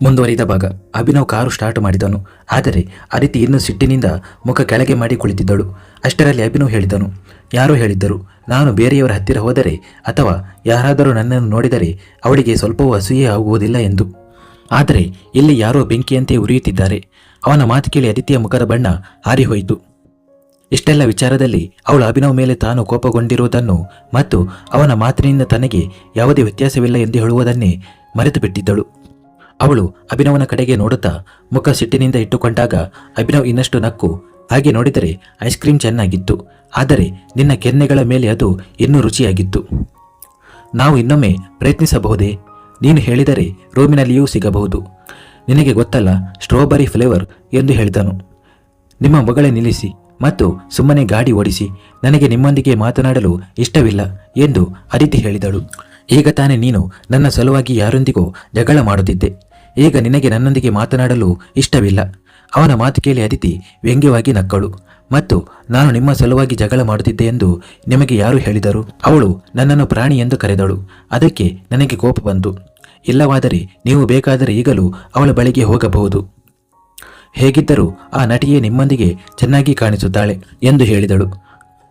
ಮುಂದುವರಿದ ಭಾಗ. Abhinav car start ಮಾಡಿದನು. ಆದರೆ ಅದಿತಿ ಇನ್ನೂ ಸಿಟ್ಟಿನಿಂದ ಮುಖ ಕೆಳಗೆ ಮಾಡಿ ಕುಳಿತಿದ್ದಳು. ಅಷ್ಟರಲ್ಲಿ ಅಭಿನವ್ ಹೇಳಿದನು, ಯಾರೋ ಹೇಳಿದ್ದರು, ನಾನು ಬೇರೆಯವರ ಹತ್ತಿರ ಹೋದರೆ ಅಥವಾ ಯಾರಾದರೂ ನನ್ನನ್ನು ನೋಡಿದರೆ ಅವಳಿಗೆ ಸ್ವಲ್ಪವೂ ಅಸೂಯೆ ಆಗುವುದಿಲ್ಲ ಎಂದು. ಆದರೆ ಇಲ್ಲಿ ಯಾರೋ ಬೆಂಕಿಯಂತೆ ಉರಿಯುತ್ತಿದ್ದಾರೆ. ಅವನ ಮಾತು ಕೇಳಿ ಅದಿತಿಯ ಮುಖದ ಬಣ್ಣ ಹಾರಿಹೋಯಿತು. ಇಷ್ಟೆಲ್ಲ ವಿಚಾರದಲ್ಲಿ ಅವಳು ಅಭಿನವ್ ಮೇಲೆ ತಾನು ಕೋಪಗೊಂಡಿರುವುದನ್ನು ಮತ್ತು ಅವನ ಮಾತಿನಿಂದ ತನಗೆ ಯಾವುದೇ ವ್ಯತ್ಯಾಸವಿಲ್ಲ ಎಂದು ಹೇಳುವುದನ್ನೇ ಮರೆತು ಬಿಟ್ಟಿದ್ದಳು ಅವಳು ಅಭಿನವನ ಕಡೆಗೆ ನೋಡುತ್ತಾ ಮುಖ ಸಿಟ್ಟಿನಿಂದ ಇಟ್ಟುಕೊಂಡಾಗ ಅಭಿನವ್ ಇನ್ನಷ್ಟು ನಕ್ಕು. ಹಾಗೆ ನೋಡಿದರೆ ಐಸ್ ಕ್ರೀಮ್ ಚೆನ್ನಾಗಿತ್ತು. ಆದರೆ ನಿನ್ನ ಕೆನ್ನೆಗಳ ಮೇಲೆ ಅದು ಇನ್ನೂ ರುಚಿಯಾಗಿತ್ತು. ನಾವು ಇನ್ನೊಮ್ಮೆ ಪ್ರಯತ್ನಿಸಬಹುದೇ? ನೀನು ಹೇಳಿದರೆ ರೂಮಿನಲ್ಲಿಯೂ ಸಿಗಬಹುದು. ನಿನಗೆ ಗೊತ್ತಲ್ಲ, ಸ್ಟ್ರಾಬೆರಿ ಫ್ಲೇವರ್ ಎಂದು ಹೇಳಿದನು. ನಿಮ್ಮ ಮಗಳೇ ನಿಲ್ಲಿಸಿ ಮತ್ತು ಸುಮ್ಮನೆ ಗಾಡಿ ಓಡಿಸಿ. ನನಗೆ ನಿಮ್ಮೊಂದಿಗೆ ಮಾತನಾಡಲು ಇಷ್ಟವಿಲ್ಲ ಎಂದು ಅದಿತಿ ಹೇಳಿದಳು. ಈಗ ತಾನೇ ನೀನು ನನ್ನ ಸಲುವಾಗಿ ಯಾರೊಂದಿಗೂ ಜಗಳ ಮಾಡುತ್ತಿದ್ದೆ. ಈಗ ನಿನಗೆ ನನ್ನೊಂದಿಗೆ ಮಾತನಾಡಲು ಇಷ್ಟವಿಲ್ಲ. ಅವನ ಮಾತು ಕೇಳಿ ಅದಿತಿ ವ್ಯಂಗ್ಯವಾಗಿ ನಕ್ಕಳು. ಮತ್ತು ನಾನು ನಿಮ್ಮ ಸಲುವಾಗಿ ಜಗಳ ಮಾಡುತ್ತಿದ್ದೆ ಎಂದು ನಿಮಗೆ ಯಾರು ಹೇಳಿದರು? ಅವಳು ನನ್ನನ್ನು ಪ್ರಾಣಿ ಎಂದು ಕರೆದಳು. ಅದಕ್ಕೆ ನನಗೆ ಕೋಪ ಬಂತು ಇಲ್ಲವಾದರೆ ನೀವು ಬೇಕಾದರೆ ಈಗಲೂ ಅವಳ ಬಳಿಗೆ ಹೋಗಬಹುದು. ಹೇಗಿದ್ದರೂ ಆ ನಟಿಯೇ ನಿಮ್ಮೊಂದಿಗೆ ಚೆನ್ನಾಗಿ ಕಾಣಿಸುತ್ತಾಳೆ ಎಂದು ಹೇಳಿದಳು.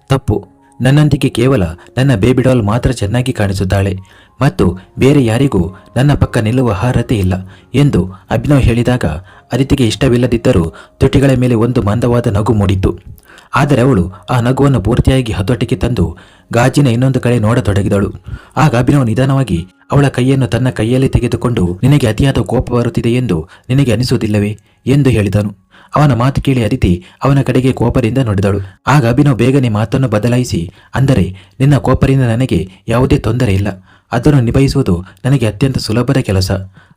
ತಪ್ಪು. ನನ್ನೊಂದಿಗೆ ಕೇವಲ ನನ್ನ ಬೇಬಿ ಡಾಲ್ ಮಾತ್ರ ಚೆನ್ನಾಗಿ ಕಾಣಿಸುತ್ತಾಳೆ. ಮತ್ತು ಬೇರೆ ಯಾರಿಗೂ ನನ್ನ ಪಕ್ಕ ನಿಲ್ಲುವ ಅರ್ಹತೆ ಇಲ್ಲ ಎಂದು ಅಭಿನವ್ ಹೇಳಿದಾಗ ಅದಿತಿಗೆ ಇಷ್ಟವಿಲ್ಲದಿದ್ದರೂ ತುಟಿಗಳ ಮೇಲೆ ಒಂದು ಮಂದವಾದ ನಗು ಮೂಡಿತು ಆದರೆ ಅವಳು ಆ ನಗುವನ್ನು ಪೂರ್ತಿಯಾಗಿ ಹತೋಟಿಗೆ ತಂದು ಗಾಜಿನ ಇನ್ನೊಂದು ಕಡೆ ನೋಡತೊಡಗಿದಳು. ಆಗ ಅಭಿನವ್ ನಿಧಾನವಾಗಿ ಅವಳ ಕೈಯನ್ನು ತನ್ನ ಕೈಯಲ್ಲಿ ತೆಗೆದುಕೊಂಡು, ನಿನಗೆ ಅತಿಯಾದ ಕೋಪ ಬರುತ್ತಿದೆ ಎಂದು ನಿನಗೆ ಅನಿಸುವುದಿಲ್ಲವೇ? ಎಂದು ಹೇಳಿದನು. ಅವನ ಮಾತು ಕೇಳಿ ಅದಿತಿ ಅವನ ಕಡೆಗೆ ಕೋಪದಿಂದ ನೋಡಿದಳು. ಆಗ ಅಭಿನವ್ ಬೇಗನೆ ಮಾತನ್ನು ಬದಲಾಯಿಸಿ, ಅಂದರೆ ನಿನ್ನ ಕೋಪರಿಂದ ನನಗೆ ಯಾವುದೇ ತೊಂದರೆ ಇಲ್ಲ. ಅದನ್ನು ನಿಭಾಯಿಸುವುದು ನನಗೆ ಅತ್ಯಂತ ಸುಲಭದ ಕೆಲಸ.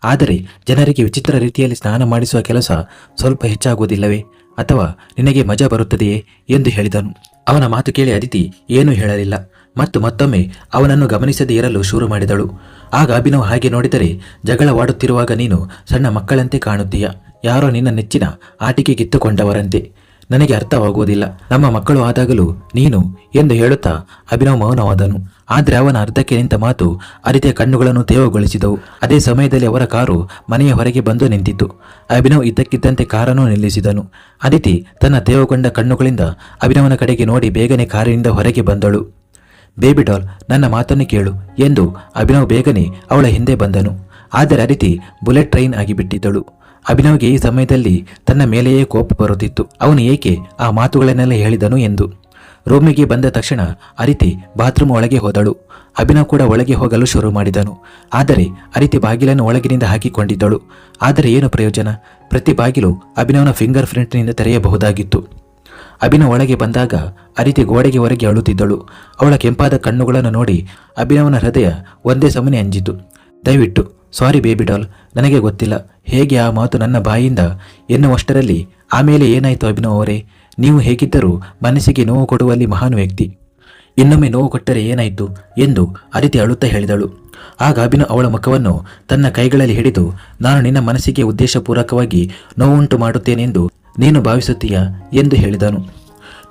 ಆದರೆ ಜನರಿಗೆ ವಿಚಿತ್ರ ರೀತಿಯಲ್ಲಿ ಸ್ನಾನ ಮಾಡಿಸುವ ಕೆಲಸ ಸ್ವಲ್ಪ ಹೆಚ್ಚಾಗುವುದಿಲ್ಲವೇ? ಅಥವಾ ನಿನಗೆ ಮಜಾ ಬರುತ್ತದೆಯೇ? ಎಂದು ಹೇಳಿದನು. ಅವನ ಮಾತು ಕೇಳಿ ಅದಿತಿ ಏನೂ ಹೇಳಲಿಲ್ಲ. ಮತ್ತು ಮತ್ತೊಮ್ಮೆ ಅವನನ್ನು ಗಮನಿಸದೇ ಇರಲು ಶುರು ಮಾಡಿದಳು. ಆಗ ಅಭಿನವ್ ಹಾಗೆ ನೋಡಿದರೆ ಜಗಳವಾಡುತ್ತಿರುವಾಗ ನೀನು ಸಣ್ಣ ಮಕ್ಕಳಂತೆ ಕಾಣುತ್ತೀಯ. ಯಾರೋ ನಿನ್ನ ನೆಚ್ಚಿನ ಆಟಿಕೆ ಕಿತ್ತುಕೊಂಡವರಂತೆ ನನಗೆ ಅರ್ಥವಾಗುವುದಿಲ್ಲ. ನಮ್ಮ ಮಕ್ಕಳು ಆದಾಗಲೂ ನೀನು ಎಂದು ಹೇಳುತ್ತಾ ಅಭಿನವ್ ಮೌನವಾದನು ಆದರೆ ಅವನ ಅರ್ಧಕ್ಕೆ ನಿಂತ ಮಾತು ಅರಿತೆಯ ಕಣ್ಣುಗಳನ್ನು ತೇವಗೊಳಿಸಿದವು. ಅದೇ ಸಮಯದಲ್ಲಿ ಅವರ ಕಾರು ಮನೆಯ ಹೊರಗೆ ಬಂದು ನಿಂತಿತು ಅಭಿನವ್ ಇದ್ದಕ್ಕಿದ್ದಂತೆ ಕಾರನ್ನು ನಿಲ್ಲಿಸಿದನು. ಅದಿತಿ ತನ್ನ ತೇವಗೊಂಡ ಕಣ್ಣುಗಳಿಂದ ಅಭಿನವನ ಕಡೆಗೆ ನೋಡಿ ಬೇಗನೆ ಕಾರಿನಿಂದ ಹೊರಗೆ ಬಂದಳು. ಬೇಬಿ ಡಾಲ್, ನನ್ನ ಮಾತನ್ನು ಕೇಳು ಎಂದು ಅಭಿನವ್ ಬೇಗನೆ ಅವಳ ಹಿಂದೆ ಬಂದನು. ಆದರೆ ಅದಿತಿ ಬುಲೆಟ್ ಟ್ರೈನ್ ಆಗಿಬಿಟ್ಟಿದ್ದಳು. ಅಭಿನವ್ಗೆ ಈ ಸಮಯದಲ್ಲಿ ತನ್ನ ಮೇಲೆಯೇ ಕೋಪ ಬರುತ್ತಿತ್ತು. ಅವನು ಏಕೆ ಆ ಮಾತುಗಳನ್ನೆಲ್ಲ ಹೇಳಿದನು ಎಂದು. ರೂಮಿಗೆ ಬಂದ ತಕ್ಷಣ ಅರಿತಿ ಬಾತ್ರೂಮ್ ಒಳಗೆ ಹೋದಳು. ಅಭಿನವ್ ಕೂಡ ಒಳಗೆ ಹೋಗಲು ಶುರು ಮಾಡಿದನು. ಆದರೆ ಅರಿತಿ ಬಾಗಿಲನ್ನು ಒಳಗಿನಿಂದ ಹಾಕಿಕೊಂಡಿದ್ದಳು. ಆದರೆ ಏನು ಪ್ರಯೋಜನ? ಪ್ರತಿ ಬಾಗಿಲು ಅಭಿನವನ ಫಿಂಗರ್ ಪ್ರಿಂಟ್ನಿಂದ ತೆರೆಯಬಹುದಾಗಿತ್ತು. ಅಭಿನವ್ ಒಳಗೆ ಬಂದಾಗ ಅರಿತಿ ಗೋಡೆಗೆ ಹೊರಗೆ ಅಳುತ್ತಿದ್ದಳು. ಅವಳ ಕೆಂಪಾದ ಕಣ್ಣುಗಳನ್ನು ನೋಡಿ ಅಭಿನವನ ಹೃದಯ ಒಂದೇ ಸಮನೆ ಅಂಜಿತು. ದಯವಿಟ್ಟು ಸಾರಿ ಬೇಬಿ ಡಾಲ್ ನನಗೆ ಗೊತ್ತಿಲ್ಲ. ಹೇಗೆ ಆ ಮಾತು ನನ್ನ ಬಾಯಿಂದ ಎನ್ನುವಷ್ಟರಲ್ಲಿ ಆಮೇಲೆ ಏನಾಯಿತು ಅಭಿನವ್ ಅವರೇ? ನೀವು ಹೇಗಿದ್ದರೂ ಮನಸ್ಸಿಗೆ ನೋವು ಕೊಡುವಲ್ಲಿ ಮಹಾನ್ ವ್ಯಕ್ತಿ. ಇನ್ನೊಮ್ಮೆ ನೋವು ಕೊಟ್ಟರೆ ಏನಾಯಿತು ಎಂದು ಅರಿತಿ ಅಳುತ್ತಾ ಹೇಳಿದಳು. ಆಗ ಅಭಿನವ್ ಅವಳ ಮುಖವನ್ನು ತನ್ನ ಕೈಗಳಲ್ಲಿ ಹಿಡಿದು, ನಾನು ನಿನ್ನ ಮನಸ್ಸಿಗೆ ಉದ್ದೇಶಪೂರ್ವಕವಾಗಿ ನೋವುಂಟು ಮಾಡುತ್ತೇನೆಂದು ನೀನು ಭಾವಿಸುತ್ತೀಯಾ ಎಂದು ಹೇಳಿದನು.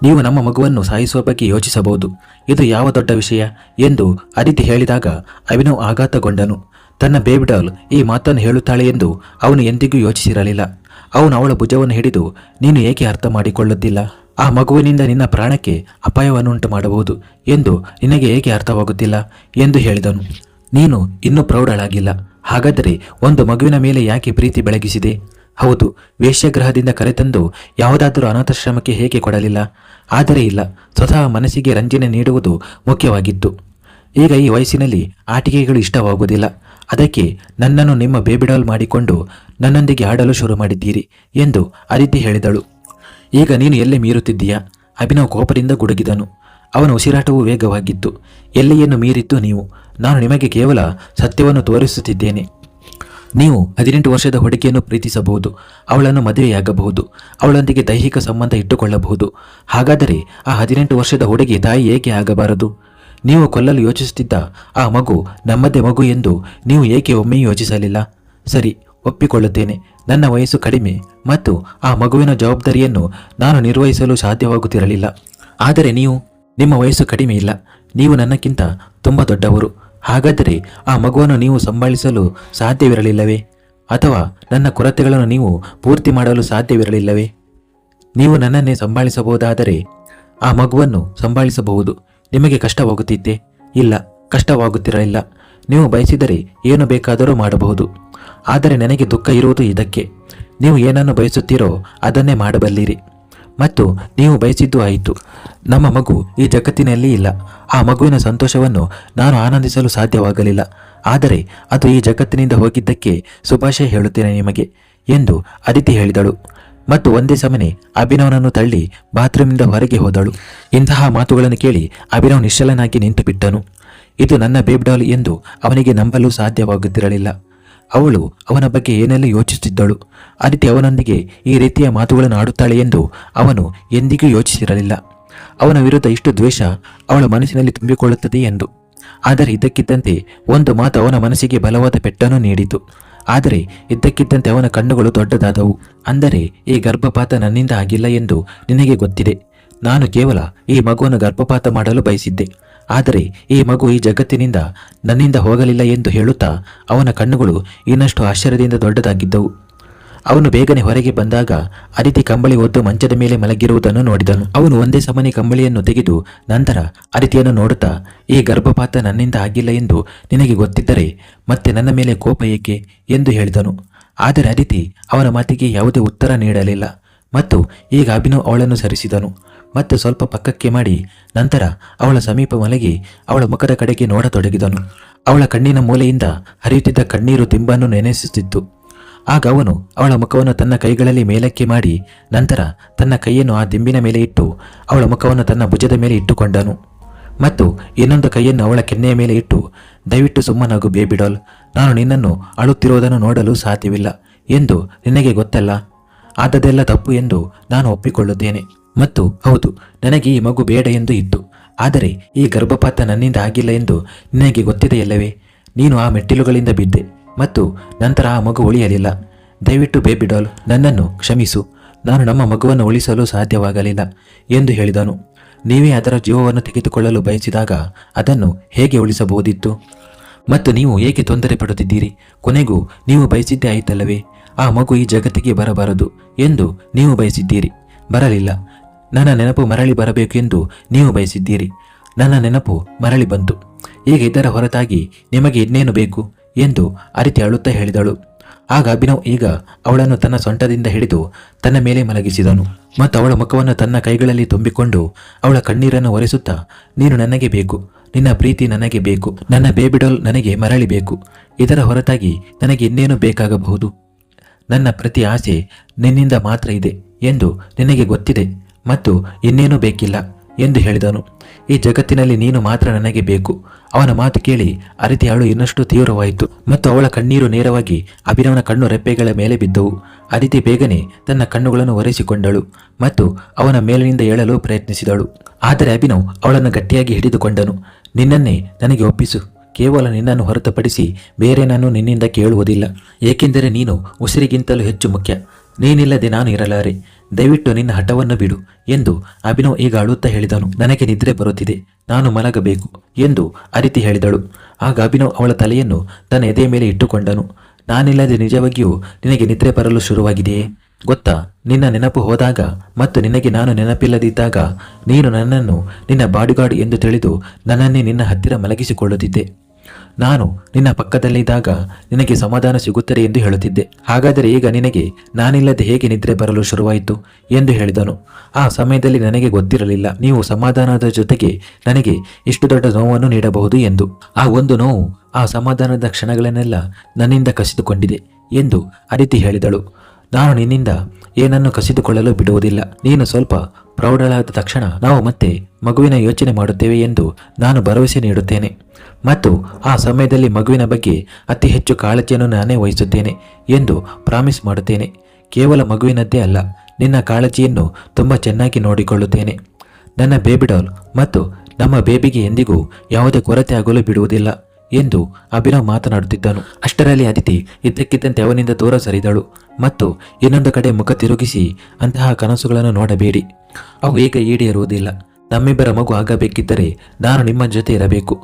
ನೀವು ನಮ್ಮ ಮಗುವನ್ನು ಸಾಯಿಸುವ ಬಗ್ಗೆ ಯೋಚಿಸಬಹುದು. ಇದು ಯಾವ ದೊಡ್ಡ ವಿಷಯ ಎಂದು ಅದಿತಿ ಹೇಳಿದಾಗ ಅಭಿನವ್ ಆಘಾತಗೊಂಡನು. ತನ್ನ ಬೇಬಿಡಾಲ್ ಈ ಮಾತನ್ನು ಹೇಳುತ್ತಾಳೆ ಎಂದು ಅವನು ಎಂದಿಗೂ ಯೋಚಿಸಿರಲಿಲ್ಲ. ಅವನು ಅವಳ ಭುಜವನ್ನು ಹಿಡಿದು, ನೀನು ಏಕೆ ಅರ್ಥ ಮಾಡಿಕೊಳ್ಳುತ್ತಿಲ್ಲ? ಆ ಮಗುವಿನಿಂದ ನಿನ್ನ ಪ್ರಾಣಕ್ಕೆ ಅಪಾಯವನ್ನುಂಟು ಮಾಡಬಹುದು ಎಂದು ನಿನಗೆ ಏಕೆ ಅರ್ಥವಾಗುತ್ತಿಲ್ಲ ಎಂದು ಹೇಳಿದನು. ನೀನು ಇನ್ನೂ ಪ್ರೌಢಳಾಗಿಲ್ಲ. ಹಾಗಾದರೆ ಒಂದು ಮಗುವಿನ ಮೇಲೆ ಯಾಕೆ ಪ್ರೀತಿ ಬೆಳಗಿಸಿದೆ? ಹೌದು, ವೇಶ್ಯಗ್ರಹದಿಂದ ಕರೆತಂದು ಯಾವುದಾದರೂ ಅನಾಥಾಶ್ರಮಕ್ಕೆ ಹೇಗೆ ಕೊಡಲಿಲ್ಲ? ಆದರೆ ಇಲ್ಲ, ಸ್ವತಃ ಮನಸ್ಸಿಗೆ ರಂಜನೆ ನೀಡುವುದು ಮುಖ್ಯವಾಗಿತ್ತು. ಈಗ ಈ ವಯಸ್ಸಿನಲ್ಲಿ ಆಟಿಕೆಗಳು ಇಷ್ಟವಾಗುವುದಿಲ್ಲ. ಅದಕ್ಕೆ ನನ್ನನ್ನು ನಿಮ್ಮ ಬೇಬಿಡಾಲ್ ಮಾಡಿಕೊಂಡು ನನ್ನೊಂದಿಗೆ ಆಡಲು ಶುರು ಮಾಡಿದ್ದೀರಿ ಎಂದು ಅದಿತಿ ಹೇಳಿದಳು. ಈಗ ನೀನು ಎಲ್ಲೇ ಮೀರುತ್ತಿದ್ದೀಯಾ? ಅಭಿನವ್ ಕೋಪದಿಂದ ಗುಡುಗಿದನು. ಅವನ ಉಸಿರಾಟವು ವೇಗವಾಗಿತ್ತು. ಎಲ್ಲಿಯನ್ನು ಮೀರಿದ್ದು ನೀವು? ನಾನು ನಿಮಗೆ ಕೇವಲ ಸತ್ಯವನ್ನು ತೋರಿಸುತ್ತಿದ್ದೇನೆ. ನೀವು ಹದಿನೆಂಟು ವರ್ಷದ ಹುಡುಗಿಯನ್ನು ಪ್ರೀತಿಸಬಹುದು. ಅವಳನ್ನು ಮದುವೆಯಾಗಬಹುದು. ಅವಳೊಂದಿಗೆ ದೈಹಿಕ ಸಂಬಂಧ ಇಟ್ಟುಕೊಳ್ಳಬಹುದು. ಹಾಗಾದರೆ ಆ ಹದಿನೆಂಟು ವರ್ಷದ ಹುಡುಗಿ ತಾಯಿ ಏಕೆ ಆಗಬಾರದು? ನೀವು ಕೊಲ್ಲಲು ಯೋಚಿಸುತ್ತಿದ್ದ ಆ ಮಗು ನಮ್ಮದೇ ಮಗು ಎಂದು ನೀವು ಏಕೆ ಒಮ್ಮೆ ಯೋಚಿಸಲಿಲ್ಲ? ಸರಿ, ಒಪ್ಪಿಕೊಳ್ಳುತ್ತೇನೆ. ನನ್ನ ವಯಸ್ಸು ಕಡಿಮೆ ಮತ್ತು ಆ ಮಗುವಿನ ಜವಾಬ್ದಾರಿಯನ್ನು ನಾನು ನಿರ್ವಹಿಸಲು ಸಾಧ್ಯವಾಗುತ್ತಿರಲಿಲ್ಲ. ಆದರೆ ನೀವು, ನಿಮ್ಮ ವಯಸ್ಸು ಕಡಿಮೆ ಇಲ್ಲ. ನೀವು ನನ್ನಕ್ಕಿಂತ ತುಂಬ ದೊಡ್ಡವರು. ಹಾಗಾದರೆ ಆ ಮಗುವನ್ನು ನೀವು ಸಂಭಾಳಿಸಲು ಸಾಧ್ಯವಿರಲಿಲ್ಲವೇ? ಅಥವಾ ನನ್ನ ಕೊರತೆಗಳನ್ನು ನೀವು ಪೂರ್ತಿ ಮಾಡಲು ಸಾಧ್ಯವಿರಲಿಲ್ಲವೇ? ನೀವು ನನ್ನನ್ನೇ ಸಂಭಾಳಿಸಬಹುದಾದರೆ ಆ ಮಗುವನ್ನು ಸಂಭಾಳಿಸಬಹುದು. ನಿಮಗೆ ಕಷ್ಟವಾಗುತ್ತಿದ್ದೆ? ಇಲ್ಲ, ಕಷ್ಟವಾಗುತ್ತಿರಲಿಲ್ಲ. ನೀವು ಬಯಸಿದರೆ ಏನು ಬೇಕಾದರೂ ಮಾಡಬಹುದು. ಆದರೆ ನನಗೆ ದುಃಖ ಇರುವುದು ಇದಕ್ಕೆ. ನೀವು ಏನನ್ನು ಬಯಸುತ್ತೀರೋ ಅದನ್ನೇ ಮಾಡಬಲ್ಲಿರಿ. ಮತ್ತು ನೀವು ಬಯಸಿದ್ದು ಆಯಿತು. ನಮ್ಮ ಮಗು ಈ ಜಗತ್ತಿನಲ್ಲಿ ಇಲ್ಲ. ಆ ಮಗುವಿನ ಸಂತೋಷವನ್ನು ನಾನು ಆನಂದಿಸಲು ಸಾಧ್ಯವಾಗಲಿಲ್ಲ. ಆದರೆ ಅದು ಈ ಜಗತ್ತಿನಿಂದ ಹೋಗಿದ್ದಕ್ಕೆ ಶುಭಾಶಯ ಹೇಳುತ್ತೇನೆ ನಿಮಗೆ ಎಂದು ಅದಿತಿ ಹೇಳಿದಳು. ಮತ್ತು ಒಂದೇ ಸಮನೆ ಅಭಿನವನನ್ನು ತಳ್ಳಿ ಬಾತ್ರೂಮಿಂದ ಹೊರಗೆ ಹೋದಳು. ಇಂತಹ ಮಾತುಗಳನ್ನು ಕೇಳಿ ಅಭಿನವ್ ನಿಶ್ಚಲನಾಗಿ ನಿಂತು ಬಿಟ್ಟನು ಇದು ನನ್ನ ಬೇಬ್ಡಾಲ್ ಎಂದು ಅವನಿಗೆ ನಂಬಲು ಸಾಧ್ಯವಾಗುತ್ತಿರಲಿಲ್ಲ. ಅವಳು ಅವನ ಬಗ್ಗೆ ಏನೆಲ್ಲ ಯೋಚಿಸುತ್ತಿದ್ದಳು? ಅದಿತಿ ಅವನೊಂದಿಗೆ ಈ ರೀತಿಯ ಮಾತುಗಳನ್ನು ಆಡುತ್ತಾಳೆ ಎಂದು ಅವನು ಎಂದಿಗೂ ಯೋಚಿಸಿರಲಿಲ್ಲ. ಅವನ ವಿರುದ್ಧ ಇಷ್ಟು ದ್ವೇಷ ಅವಳ ಮನಸ್ಸಿನಲ್ಲಿ ತುಂಬಿಕೊಳ್ಳುತ್ತದೆ ಎಂದು. ಆದರೆ ಇದಕ್ಕಿದ್ದಂತೆ ಒಂದು ಮಾತು ಅವನ ಮನಸ್ಸಿಗೆ ಬಲವಾದ ಪೆಟ್ಟನ್ನು ನೀಡಿತು. ಆದರೆ ಇದ್ದಕ್ಕಿದ್ದಂತೆ ಅವನ ಕಣ್ಣುಗಳು ದೊಡ್ಡದಾದವು. ಅಂದರೆ, ಈ ಗರ್ಭಪಾತ ನನ್ನಿಂದ ಆಗಿಲ್ಲ ಎಂದು ನಿನಗೆ ಗೊತ್ತಿದೆ. ನಾನು ಕೇವಲ ಈ ಮಗುವನ್ನು ಗರ್ಭಪಾತ ಮಾಡಲು ಬಯಸಿದ್ದೆ. ಆದರೆ, ಈ ಮಗು ಈ ಜಗತ್ತಿನಿಂದ ನನ್ನಿಂದ ಹೋಗಲಿಲ್ಲ ಎಂದು ಹೇಳುತ್ತಾ ಅವನ ಕಣ್ಣುಗಳು ಇನ್ನಷ್ಟು ಆಶ್ಚರ್ಯದಿಂದ ದೊಡ್ಡದಾಗಿದ್ದವು. ಅವನು ಬೇಗನೆ ಹೊರಗೆ ಬಂದಾಗ ಅದಿತಿ ಕಂಬಳಿ ಒದ್ದು ಮಂಚದ ಮೇಲೆ ಮಲಗಿರುವುದನ್ನು ನೋಡಿದನು. ಅವನು ಒಂದೇ ಸಮನೆ ಕಂಬಳಿಯನ್ನು ತೆಗೆದು ನಂತರ ಅದಿತಿಯನ್ನು ನೋಡುತ್ತಾ, ಈ ಗರ್ಭಪಾತ ನನ್ನಿಂದ ಆಗಿಲ್ಲ ಎಂದು ನಿನಗೆ ಗೊತ್ತಿದ್ದರೆ ಮತ್ತೆ ನನ್ನ ಮೇಲೆ ಕೋಪ ಏಕೆ? ಎಂದು ಹೇಳಿದನು. ಆದರೆ ಅದಿತಿ ಅವನ ಮಾತಿಗೆ ಯಾವುದೇ ಉತ್ತರ ನೀಡಲಿಲ್ಲ. ಮತ್ತು ಈಗ ಅಭಿನವ್ ಅವಳನ್ನು ಸರಿಸಿದನು. ಮತ್ತು ಸ್ವಲ್ಪ ಪಕ್ಕಕ್ಕೆ ಮಾಡಿ ನಂತರ ಅವಳ ಸಮೀಪ ಮಲಗಿ ಅವಳ ಮುಖದ ಕಡೆಗೆ ನೋಡತೊಡಗಿದನು. ಅವಳ ಕಣ್ಣಿನ ಮೂಲೆಯಿಂದ ಹರಿಯುತ್ತಿದ್ದ ಕಣ್ಣೀರು ತಿಂಬನ್ನು ನೆನೆಸುತ್ತಿತ್ತು. ಆಗ ಅವನು ಅವಳ ಮುಖವನ್ನು ತನ್ನ ಕೈಗಳಲ್ಲಿ ಮೇಲಕ್ಕೆ ಮಾಡಿ ನಂತರ ತನ್ನ ಕೈಯನ್ನು ಆ ದಿಂಬಿನ ಮೇಲೆ ಇಟ್ಟು ಅವಳ ಮುಖವನ್ನು ತನ್ನ ಭುಜದ ಮೇಲೆ ಇಟ್ಟುಕೊಂಡನು. ಮತ್ತು ಇನ್ನೊಂದು ಕೈಯನ್ನು ಅವಳ ಕೆನ್ನೆಯ ಮೇಲೆ ಇಟ್ಟು, ದಯವಿಟ್ಟು ಸುಮ್ಮನಾಗು ಬೇಬಿ ಡಾಲ್ ನಾನು ನಿನ್ನನ್ನು ಅಳುತ್ತಿರುವುದನ್ನು ನೋಡಲು ಸಾಧ್ಯವಿಲ್ಲ ಎಂದು ನಿನಗೆ ಗೊತ್ತಲ್ಲ. ಆದದೆಲ್ಲ ತಪ್ಪು ಎಂದು ನಾನು ಒಪ್ಪಿಕೊಳ್ಳುತ್ತೇನೆ. ಮತ್ತು ಹೌದು, ನನಗೆ ಈ ಮಗು ಬೇಡ ಎಂದು ಇತ್ತು. ಆದರೆ ಈ ಗರ್ಭಪಾತ ನನ್ನಿಂದ ಆಗಿಲ್ಲ ಎಂದು ನಿನಗೆ ಗೊತ್ತಿದೆಯಲ್ಲವೇ? ನೀನು ಆ ಮೆಟ್ಟಿಲುಗಳಿಂದ ಬಿದ್ದೆ. ಮತ್ತು ನಂತರ ಆ ಮಗು ಉಳಿಯಲಿಲ್ಲ. ದಯವಿಟ್ಟು ಬೇಬಿ ಡಾಲ್ ನನ್ನನ್ನು ಕ್ಷಮಿಸು. ನಾನು ನಮ್ಮ ಮಗುವನ್ನು ಉಳಿಸಲು ಸಾಧ್ಯವಾಗಲಿಲ್ಲ ಎಂದು ಹೇಳಿದನು. ನೀವೇ ಅದರ ಜೀವವನ್ನು ತೆಗೆದುಕೊಳ್ಳಲು ಬಯಸಿದಾಗ ಅದನ್ನು ಹೇಗೆ ಉಳಿಸಬಹುದಿತ್ತು? ಮತ್ತು ನೀವು ಏಕೆ ತೊಂದರೆ ಪಡುತ್ತಿದ್ದೀರಿ? ಕೊನೆಗೂ ನೀವು ಬಯಸಿದ್ದೇ ಆಯಿತಲ್ಲವೇ? ಆ ಮಗು ಈ ಜಗತ್ತಿಗೆ ಬರಬಾರದು ಎಂದು ನೀವು ಬಯಸಿದ್ದೀರಿ. ಬರಲಿಲ್ಲ. ನನ್ನ ನೆನಪು ಮರಳಿ ಬರಬೇಕು ಎಂದು ನೀವು ಬಯಸಿದ್ದೀರಿ. ನನ್ನ ನೆನಪು ಮರಳಿ ಬಂತು. ಈಗ ಇದರ ಹೊರತಾಗಿ ನಿಮಗೆ ಇನ್ನೇನು ಬೇಕು? ಎಂದು ಅರಿತಿ ಅಳುತ್ತಾ ಹೇಳಿದಳು. ಆಗ ಅಭಿನವ್ ಈಗ ಅವಳನ್ನು ತನ್ನ ಸೊಂಟದಿಂದ ಹಿಡಿದು ತನ್ನ ಮೇಲೆ ಮಲಗಿಸಿದನು. ಮತ್ತು ಅವಳ ಮುಖವನ್ನು ತನ್ನ ಕೈಗಳಲ್ಲಿ ತುಂಬಿಕೊಂಡು ಅವಳ ಕಣ್ಣೀರನ್ನು ಒರೆಸುತ್ತಾ, ನೀನು ನನಗೆ ಬೇಕು, ನಿನ್ನ ಪ್ರೀತಿ ನನಗೆ ಬೇಕು, ನನ್ನ ಬೇಬಿಡೋಲ್ ನನಗೆ ಮರಳಿ ಬೇಕು, ಇದರ ಹೊರತಾಗಿ ನನಗೆ ಇನ್ನೇನು ಬೇಕಾಗಬಹುದು? ನನ್ನ ಪ್ರತಿ ಆಸೆ ನಿನ್ನಿಂದ ಮಾತ್ರ ಇದೆ ಎಂದು ನಿನಗೆ ಗೊತ್ತಿದೆ ಮತ್ತು ಇನ್ನೇನೂ ಬೇಕಿಲ್ಲ. ಎಂದು ಹೇಳಿದನು. ಈ ಜಗತ್ತಿನಲ್ಲಿ ನೀನು ಮಾತ್ರ ನನಗೆ ಬೇಕು. ಅವನ ಮಾತು ಕೇಳಿ ಅರಿತಿ ಅಳು ಇನ್ನಷ್ಟು ತೀವ್ರವಾಯಿತು. ಮತ್ತು ಅವಳ ಕಣ್ಣೀರು ನೇರವಾಗಿ ಅಭಿನವನ ಕಣ್ಣು ರೆಪ್ಪೆಗಳ ಮೇಲೆ ಬಿದ್ದವು. ಅದಿತಿ ಬೇಗನೆ ತನ್ನ ಕಣ್ಣುಗಳನ್ನು ಒರೆಸಿಕೊಂಡಳು ಮತ್ತು ಅವನ ಮೇಲಿನಿಂದ ಏಳಲು ಪ್ರಯತ್ನಿಸಿದಳು. ಆದರೆ ಅಭಿನವ್ ಅವಳನ್ನು ಗಟ್ಟಿಯಾಗಿ ಹಿಡಿದುಕೊಂಡನು. ನಿನ್ನನ್ನೇ ನನಗೆ ಒಪ್ಪಿಸು. ಕೇವಲ ನಿನ್ನನ್ನು ಹೊರತುಪಡಿಸಿ ಬೇರೆ ನಾನು ನಿನ್ನಿಂದ ಕೇಳುವುದಿಲ್ಲ. ಏಕೆಂದರೆ ನೀನು ಉಸಿರಿಗಿಂತಲೂ ಹೆಚ್ಚು ಮುಖ್ಯ. ನೀನಿಲ್ಲದೆ ನಾನು ಇರಲಾರೆ. ದಯವಿಟ್ಟು ನಿನ್ನ ಹಠವನ್ನು ಬಿಡು ಎಂದು ಅಭಿನವ್ ಈಗ ಅಳುತ್ತಾ ಹೇಳಿದನು. ನನಗೆ ನಿದ್ರೆ ಬರುತ್ತಿದೆ. ನಾನು ಮಲಗಬೇಕು ಎಂದು ಅರಿತಿ ಹೇಳಿದಳು. ಆಗ ಅಭಿನವ್ ಅವಳ ತಲೆಯನ್ನು ತನ್ನ ಎದೆಯ ಮೇಲೆ ಇಟ್ಟುಕೊಂಡನು. ನಾನಿಲ್ಲದೆ ನಿಜವಾಗಿಯೂ ನಿನಗೆ ನಿದ್ರೆ ಬರಲು ಶುರುವಾಗಿದೆಯೇ ಗೊತ್ತಾ? ನಿನ್ನ ನೆನಪು ಹೋದಾಗ ಮತ್ತು ನಿನಗೆ ನಾನು ನೆನಪಿಲ್ಲದಿದ್ದಾಗ ನೀನು ನನ್ನನ್ನು ನಿನ್ನ ಬಾಡಿಗಾರ್ಡ್ ಎಂದು ತಿಳಿದು ನನ್ನನ್ನೇ ನಿನ್ನ ಹತ್ತಿರ ಮಲಗಿಸಿಕೊಳ್ಳುತ್ತಿದ್ದೆ. ನಾನು ನಿನ್ನ ಪಕ್ಕದಲ್ಲಿದ್ದಾಗ ನಿನಗೆ ಸಮಾಧಾನ ಸಿಗುತ್ತದೆ ಎಂದು ಹೇಳುತ್ತಿದ್ದೆ. ಹಾಗಾದರೆ ಈಗ ನಿನಗೆ ನಾನಿಲ್ಲದೆ ಹೇಗೆ ನಿದ್ರೆ ಬರಲು ಶುರುವಾಯಿತು ಎಂದು ಹೇಳಿದನು. ಆ ಸಮಯದಲ್ಲಿ ನನಗೆ ಗೊತ್ತಿರಲಿಲ್ಲ. ನೀವು ಸಮಾಧಾನದ ಜೊತೆಗೆ ನನಗೆ ಇಷ್ಟು ದೊಡ್ಡ ನೋವನ್ನು ನೀಡಬಹುದು ಎಂದು. ಆ ಒಂದು ನೋವು ಆ ಸಮಾಧಾನದ ಕ್ಷಣಗಳನ್ನೆಲ್ಲ ನನ್ನಿಂದ ಕಸಿದುಕೊಂಡಿದೆ ಎಂದು ಅದಿತಿ ಹೇಳಿದಳು. ನಾನು ನಿನ್ನಿಂದ ಏನನ್ನು ಕಸಿದುಕೊಳ್ಳಲು ಬಿಡುವುದಿಲ್ಲ. ನೀನು ಸ್ವಲ್ಪ ಪ್ರೌಢಳಾದ ತಕ್ಷಣ ನಾವು ಮತ್ತೆ ಮಗುವಿನ ಯೋಚನೆ ಮಾಡುತ್ತೇವೆ ಎಂದು ನಾನು ಭರವಸೆ ನೀಡುತ್ತೇನೆ. ಮತ್ತು ಆ ಸಮಯದಲ್ಲಿ ಮಗುವಿನ ಬಗ್ಗೆ ಅತಿ ಹೆಚ್ಚು ಕಾಳಜಿಯನ್ನು ನಾನೇ ವಹಿಸುತ್ತೇನೆ ಎಂದು ಪ್ರಾಮಿಸ್ ಮಾಡುತ್ತೇನೆ. ಕೇವಲ ಮಗುವಿನದ್ದೇ ಅಲ್ಲ, ನಿನ್ನ ಕಾಳಜಿಯನ್ನು ತುಂಬ ಚೆನ್ನಾಗಿ ನೋಡಿಕೊಳ್ಳುತ್ತೇನೆ. ನನ್ನ ಬೇಬಿ ಡಾಲ್ ಮತ್ತು ನಮ್ಮ ಬೇಬಿಗೆ ಎಂದಿಗೂ ಯಾವುದೇ ಕೊರತೆ ಆಗಲು ಬಿಡುವುದಿಲ್ಲ ಎಂದು ಅಭಿನವ್ ಮಾತನಾಡುತ್ತಿದ್ದನು. ಅಷ್ಟರಲ್ಲಿ ಅದಿತಿ ಇದ್ದಕ್ಕಿದ್ದಂತೆ ಅವನಿಂದ ದೂರ ಸರಿದಳು ಮತ್ತು ಇನ್ನೊಂದು ಕಡೆ ಮುಖ ತಿರುಗಿಸಿ ಅಂತಹ ಕನಸುಗಳನ್ನು ನೋಡಬೇಡಿ. ಅವು ಈಗ ಈಡೇರುವುದಿಲ್ಲ. ನಮ್ಮಿಬ್ಬರ ಮಗು ಆಗಬೇಕಿದ್ದರೆ ನಾನು ನಿಮ್ಮ ಜೊತೆ ಇರಬೇಕು.